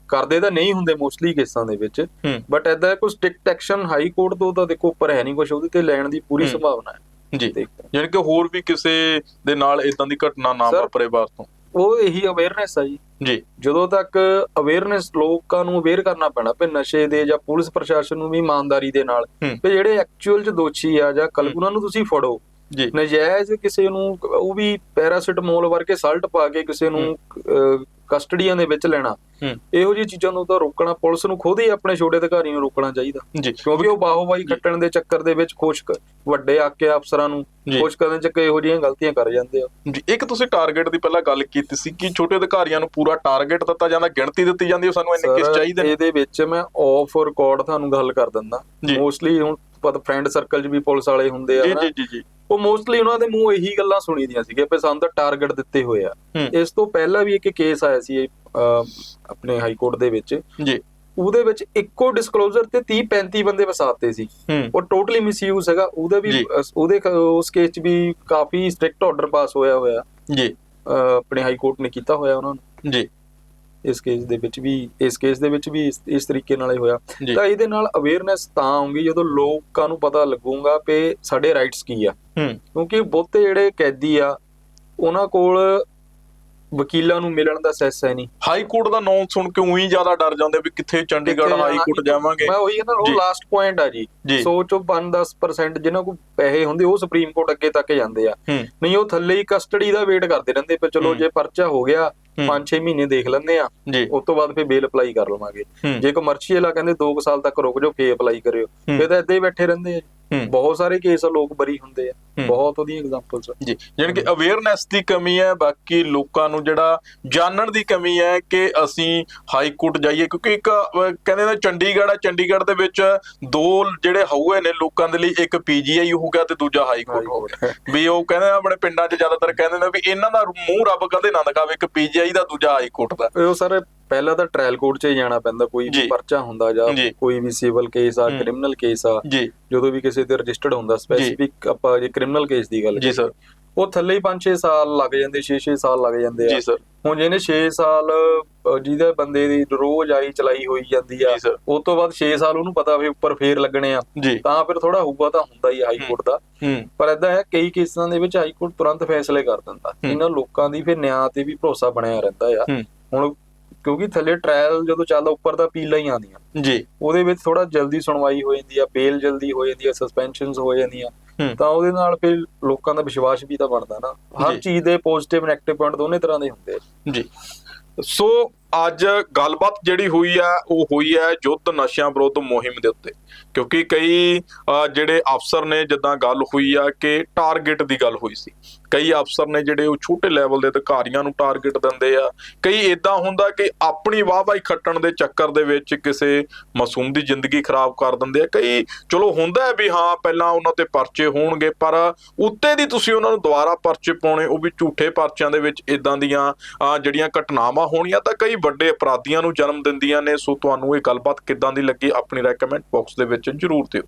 ਕਰਦੇ ਤਾਂ ਨਹੀਂ ਹੁੰਦੇ ਮੋਸਟਲੀ ਕੇਸਾਂ ਦੇ ਵਿੱਚ ਬਟ ਐਦਾਂ ਕੋਈ ਸਟ੍ਰਿਕਟ ਐਕਸ਼ਨ ਹਾਈ ਕੋਰਟ ਤੋਂ ਤਾਂ ਦੇਖੋ ਉੱਪਰ ਹੈ ਨਹੀਂ ਕੁਝ ਉਹਦੇ ਤੇ ਲੈਣ ਦੀ ਪੂਰੀ। ਸੰਭਾਵਨਾ ਹੈ ਜੀ। ਯਾਨੀ ਕਿ ਹੋਰ ਵੀ ਕਿਸੇ ਦੇ ਨਾਲ ਇਦਾਂ ਦੀ ਘਟਨਾ ਨਾ ਵਾਪਰੇ ਬਾਹਰ ਤੋਂ ਉਹ ਇਹੀ ਅਵੇਅਰਨੈਸ ਆ ਜੀ ਜੀ ਜਦੋਂ ਤੱਕ ਅਵੇਅਰਨੈਸ ਲੋਕਾਂ ਨੂੰ ਅਵੇਅਰ ਕਰਨਾ ਪੈਣਾ ਵੀ ਨਸ਼ੇ ਦੇ ਜਾਂ ਪੁਲਿਸ ਪ੍ਰਸ਼ਾਸਨ ਨੂੰ ਵੀ ਇਮਾਨਦਾਰੀ ਦੇ ਨਾਲ। ਵੀ ਜਿਹੜੇ ਐਕਚੁਅਲ ਚ ਦੋਸ਼ੀ ਆ ਜਾਂ ਕਲ ਹੂੰ। ਉਹਨਾਂ ਨੂੰ ਤੁਸੀਂ ਫੜੋ ਜੀ ਨਜਾਇਜ਼ ਕਿਸੇ ਨੂੰ ਉਹ ਵੀ ਪੈਰਾਸੀਟਾਮੋਲ ਵਰਗੇ ਸਲਟ ਪਾ ਕੇ ਕਿਸੇ ਨੂੰ ਕਸਟਡੀਆਂ ਦੇ ਵਿੱਚ ਲੈਣਾ। ਇਹੋ ਜਿਹੀ ਚੀਜ਼ਾਂ ਨੂੰ ਤਾਂ ਰੋਕਣਾ ਪੁਲਿਸ ਨੂੰ ਖੁਦ ਹੀ ਆਪਣੇ ਛੋਟੇ ਅਧਿਕਾਰੀਆਂ ਨੂੰ ਰੋਕਣਾ ਚਾਹੀਦਾ। ਕਿਉਂਕਿ ਉਹ ਬਾਹੋਬਾਈ ਖੱਟਣ ਦੇ ਚੱਕਰ ਦੇ ਵਿੱਚ ਖੁਸ਼ ਵੱਡੇ ਆਕੇ ਅਫਸਰਾਂ ਨੂੰ। ਖੁਸ਼ ਕਰਨ ਚ ਇਹੋ ਜਿਹੀਆਂ ਗਲਤੀਆਂ ਕਰ ਜਾਂਦੇ ਆ। ਜੀ ਇੱਕ ਤੁਸੀਂ ਟਾਰਗੇਟ ਦੀ ਪਹਿਲਾਂ ਗੱਲ ਕੀਤੀ ਸੀ ਕਿ ਛੋਟੇ ਅਧਿਕਾਰੀਆਂ ਨੂੰ ਪੂਰਾ ਟਾਰਗੇਟ ਦਿੱਤਾ ਜਾਂਦਾ ਗਿਣਤੀ ਦਿੱਤੀ ਜਾਂਦੀ ਹੈ ਸਾਨੂੰ ਇੰਨੇ ਕਿਸ ਚਾਹੀਦੇ ਨੇ। ਇਹਦੇ ਵਿੱਚ ਮੈਂ ਆਫ ਰਿਕਾਰਡ ਤੁਹਾਨੂੰ ਗੱਲ ਕਰ ਦਿੰਦਾ। ਮੋਸਟਲੀ ਹੁਣ ਪਤਾ ਫਰੈਂਡ ਸਰਕਲ 'ਚ ਵੀ ਪੁਲਿਸ ਵਾਲੇ ਹੁੰਦੇ ਆ। ਜੀ ਜੀ ਜੀ। ਉਹ ਮੋਸਟਲੀ ਉਹਨਾਂ ਦੇ ਮੂੰਹ ਇਹੀ ਗੱਲਾਂ ਸੁਣੀਦੀਆਂ ਸੀਗੇ ਕਿ ਸਾਨੂੰ ਤਾਂ ਟਾਰਗੇਟ ਦਿੱਤੇ ਹੋਏ ਆ। ਇਸ ਤੋਂ ਪਹਿਲਾਂ ਵੀ ਇੱਕ ਕੇਸ ਆਇਆ ਸੀ ਆਪਣੇ ਹਾਈ ਕੋਰਟ ਦੇ ਵਿੱਚ। ਜੀ। ਉਹਦੇ ਵਿੱਚ ਇੱਕੋ ਡਿਸਕਲੋਜ਼ਰ ਤੇ 30 35 ਬੰਦੇ ਵਸਾਤੇ ਸੀ। ਉਹ ਟੋਟਲੀ ਮਿਸਯੂਜ਼ ਹੈਗਾ। ਉਹਦਾ ਵੀ ਉਹਦੇ ਉਸ ਕੇਸ 'ਚ ਵੀ ਕਾਫੀ ਸਟ੍ਰਿਕਟ ਆਰਡਰ ਪਾਸ ਹੋਇਆ ਹੋਇਆ। ਜੀ। ਆਪਣੇ ਹਾਈ ਕੋਰਟ ਨੇ ਕੀਤਾ ਹੋਇਆ ਉਹਨਾਂ ਨੂੰ। ਜੀ। ਇਸ ਕੇਸ ਦੇ ਵਿੱਚ ਵੀ ਇਸ ਕੇਸ ਦੇ ਵਿੱਚ ਵੀ ਇਸ, ਤਰੀਕੇ ਨਾਲ ਹੀ ਹੋਇਆ ਤਾਂ ਇਹਦੇ ਨਾਲ ਅਵੇਅਰਨੈਸ ਤਾਂ ਆਉਂਗੀ ਜਦੋਂ ਲੋਕਾਂ ਨੂੰ ਪਤਾ ਲੱਗੂਗਾ ਕਿ ਸਾਡੇ ਰਾਈਟਸ ਕੀ ਆ ਕਿਉਂਕਿ ਬਹੁਤੇ ਜਿਹੜੇ ਕੈਦੀ ਆ ਉਹਨਾਂ ਕੋਲ ਵਕੀਲਾਂ ਨੂੰ ਮਿਲਣ ਦਾ ਸੈਸ ਹੈ ਨਹੀਂ ਹਾਈ ਕੋਰਟ ਦਾ ਨਾਮ ਸੁਣ ਕੇ ਉਹੀ ਜ਼ਿਆਦਾ ਡਰ ਜਾਂਦੇ ਵੀ ਕਿੱਥੇ ਚੰਡੀਗੜ੍ਹ ਹਾਈ ਕੋਰਟ? ਜਾਵਾਂਗੇ ਮੈਂ ਉਹੀ ਜੀ। ਉਹ ਲਾਸਟ ਪੁਆਇੰਟ ਆ ਜੀ। ਸੋਚੋ 5-10% ਜਿਨ੍ਹਾਂ ਕੋਲ ਪੈਸੇ ਹੁੰਦੇ ਉਹ ਸੁਪਰੀਮ ਕੋਰਟ ਅੱਗੇ ਤੱਕ ਜਾਂਦੇ ਆ ਨਹੀਂ ਉਹ ਥੱਲੇ ਹੀ ਕਸਟਡੀ ਦਾ ਵੇਟ ਕਰਦੇ ਰਹਿੰਦੇ ਪਰ ਚਲੋ। ਜੇ ਪਰਚਾ ਹੋ ਗਿਆ। 5-6 ਮਹੀਨੇ ਦੇਖ ਲੈਂਦੇ ਆ। ਉਸ ਤੋਂ ਬਾਅਦ ਫਿਰ ਬੇਲ ਅਪਲਾਈ ਕਰ ਲਵਾਂਗੇ। ਜੇ ਕਮਰਸ਼ੀਅਲ ਆ ਕਹਿੰਦੇ 2 ਸਾਲ ਤੱਕ ਰੁਕ ਜਾਓ ਫੇਰ ਅਪਲਾਈ ਕਰਿਓ। ਫਿਰ ਤਾਂ ਏਦਾਂ ਹੀ ਬੈਠੇ ਰਹਿੰਦੇ ਆ ਬਹੁਤ ਸਾਰੇ ਕੇਸ ਆ ਲੋਕ ਬਰੀ ਹੁੰਦੇ ਆ। ਬਹੁਤ ਉਹਦੀਆਂ ਐਗਜ਼ਾਮਪਲਸ ਜੀ ਜਾਣੀ ਕਿ ਅਵੇਅਰਨੈਸ ਦੀ ਕਮੀ ਹੈ ਬਾਕੀ ਲੋਕਾਂ ਨੂੰ ਜਿਹੜਾ ਜਾਣਨ ਦੀ ਕਮੀ ਹੈ ਕਿ ਅਸੀਂ ਹਾਈ ਕੋਰਟ ਜਾਈਏ ਕਿਉਂਕਿ ਇੱਕ ਕਹਿੰਦੇ ਨੇ ਚੰਡੀਗੜ੍ਹ ਆ ਚੰਡੀਗੜ੍ਹ ਦੇ ਵਿੱਚ ਦੋ ਜਿਹੜੇ ਹਊਏ ਨੇ ਲੋਕਾਂ ਦੇ ਲਈ ਇੱਕ ਪੀਜੀਆਈ ਹੋ ਗਿਆ ਤੇ ਦੂਜਾ ਹਾਈ ਕੋਰਟ ਹੋ ਗਿਆ। ਵੀ ਉਹ ਕਹਿੰਦੇ ਆਪਣੇ ਪਿੰਡਾਂ 'ਚ ਜ਼ਿਆਦਾਤਰ ਕਹਿੰਦੇ ਨੇ ਵੀ ਇਹਨਾਂ ਦਾ ਮੂੰਹ ਰੱਬ ਕਦੇ ਨਾ ਦਿਖਾਵੇ ਇੱਕ ਪੀਜੀਆਈ ਦਾ ਦੂਜਾ ਹਾਈ ਕੋਰਟ ਦਾ। ਉਹ ਸਰ ਪਹਿਲਾਂ ਤਾਂ ਟ੍ਰਾਇਲ ਕੋਰਟ 'ਚ ਹੀ ਜਾਣਾ ਪੈਂਦਾ ਕੋਈ। ਵੀ ਪਰਚਾ ਹੁੰਦਾ ਜਾਂ। ਕੋਈ ਵੀ ਸਿਵਲ ਕੇਸ ਆ। ਕ੍ਰਿਮੀਨਲ ਕੇਸ ਆ ਜਦੋਂ ਵੀ ਕਿਸੇ ਤੇ ਰਜਿਸਟਰਡ ਹੁੰਦਾ ਸਪੈਸੀਫਿਕ ਆਪਾਂ ਜੇ ਕ੍ਰਿਮੀਨਲ ਕੇਸ ਦੀ ਗੱਲ ਜੀ ਸਰ ਉਹ ਥੱਲੇ ਹੀ 5-6 ਸਾਲ ਲੱਗ ਜਾਂਦੇ 6-6 ਸਾਲ ਲੱਗ ਜਾਂਦੇ ਆ। ਜੀ ਸਰ ਹੁਣ ਜਿਹਨੇ 6 ਸਾਲ ਜਿਹਦੇ ਬੰਦੇ ਦੀ ਰੋਜ਼ ਆਈ ਚਲਾਈ ਹੋਈ ਜਾਂਦੀ ਆ ਉਸ ਤੋਂ ਬਾਅਦ 6 ਸਾਲ ਉਹਨੂੰ ਪਤਾ ਵੀ ਉੱਪਰ ਫੇਰ ਲੱਗਣੇ ਆ। ਤਾਂ ਫਿਰ ਥੋੜਾ ਹੋਊਗਾ ਤਾਂ ਹੁੰਦਾ ਹੀ ਹਾਈ ਕੋਰਟ ਦਾ। ਪਰ ਇਦਾਂ ਹੈ ਕਈ ਕੇਸਾਂ ਦੇ ਵਿੱਚ ਹਾਈ ਕੋਰਟ ਤੁਰੰਤ ਫੈਸਲੇ ਕਰ ਦਿੰਦਾ। ਇਹਨਾਂ ਲੋਕਾਂ ਦੀ ਫਿਰ ਨਿਆਂ ਤੇ ਵੀ ਭਰੋਸਾ ਬਣਿਆ ਰਹਿੰਦਾ ਆ। ਹੁਣ ਕਿਉਂਕਿ ਥੱਲੇ ਟ੍ਰਾਇਲ ਜਦੋਂ ਚੱਲਦਾ ਉੱਪਰ ਤਾਂ ਪੀਲਾਂ ਹੀ ਆਉਂਦੀਆਂ। ਜੀ। ਉਹਦੇ ਵਿੱਚ ਥੋੜਾ ਜਲਦੀ ਸੁਣਵਾਈ ਹੋ ਜਾਂਦੀ ਆ ਬੇਲ ਜਲਦੀ ਹੋ ਜਾਂਦੀ ਆ ਸਸਪੈਂਸ਼ਨਸ ਹੋ ਜਾਂਦੀਆਂ। ਤਾਂ ਉਹਦੇ ਨਾਲ ਫਿਰ ਲੋਕਾਂ ਦਾ ਵਿਸ਼ਵਾਸ ਵੀ ਤਾਂ ਬਣਦਾ ਨਾ। ਹਰ। ਚੀਜ਼ ਦੇ ਪੋਜ਼ਿਟਿਵ ਨੈਗੇਟਿਵ ਪੁਆਇੰਟ ਦੋਨੇ ਤਰ੍ਹਾਂ ਦੇ ਹੁੰਦੇ ਆ। ਜੀ। ਸੋ ਅੱਜ ਗੱਲਬਾਤ ਜਿਹੜੀ ਹੋਈ ਆ ਉਹ ਹੋਈ ਹੈ ਯੁੱਧ ਨਸ਼ਿਆਂ ਵਿਰੁੱਧ ਮੁਹਿੰਮ ਦੇ ਉੱਤੇ। ਕਿਉਂਕਿ ਕਈ ਜਿਹੜੇ ਅਫਸਰ ਨੇ, ਜਿੱਦਾਂ ਗੱਲ ਹੋਈ ਆ ਕਿ ਟਾਰਗੇਟ ਦੀ ਗੱਲ ਹੋਈ ਸੀ। ਕਈ ਅਫਸਰ ਨੇ ਜਿਹੜੇ ਉਹ ਛੋਟੇ ਲੈਵਲ ਦੇ ਅਧਿਕਾਰੀਆਂ ਨੂੰ ਟਾਰਗੇਟ ਦਿੰਦੇ ਆ। ਕਈ ਇਦਾਂ ਹੁੰਦਾ ਕਿ ਆਪਣੀ ਵਾਹਵਾਈ ਖੱਟਣ ਦੇ ਚੱਕਰ ਦੇ ਵਿੱਚ ਕਿਸੇ ਮਾਸੂਮ ਦੀ ਜ਼ਿੰਦਗੀ ਖਰਾਬ ਕਰ ਦਿੰਦੇ ਆ। ਕਈ, ਚਲੋ ਹੁੰਦਾ ਹੈ ਵੀ ਹਾਂ, ਪਹਿਲਾਂ ਉਹਨਾਂ ਤੇ ਪਰਚੇ ਹੋਣਗੇ, ਪਰ ਉੱਤੇ ਦੀ ਤੁਸੀਂ ਉਹਨਾਂ ਨੂੰ ਦੁਬਾਰਾ ਪਰਚੇ ਪਾਉਣੇ, ਉਹ ਵੀ ਝੂਠੇ ਪਰਚਿਆਂ ਦੇ ਵਿੱਚ ਇਦਾਂ ਦੀਆਂ ਜਿਹੜੀਆਂ ਘਟਨਾਵਾਂ ਹੋਣੀਆਂ, ਤਾਂ ਕਈ ਵੱਡੇ ਅਪਰਾਧੀਆਂ ਨੂੰ ਜਨਮ ਦਿੰਦੀਆਂ ਨੇ। ਸੋ ਤੁਹਾਨੂੰ ਇਹ ਗੱਲਬਾਤ ਕਿੱਦਾਂ ਦੀ ਲੱਗੀ, ਆਪਣੀ ਰეკਮੈਂਡ ਬਾਕਸ ਦੇ ਵਿੱਚ ਜਰੂਰ ਦਿਓ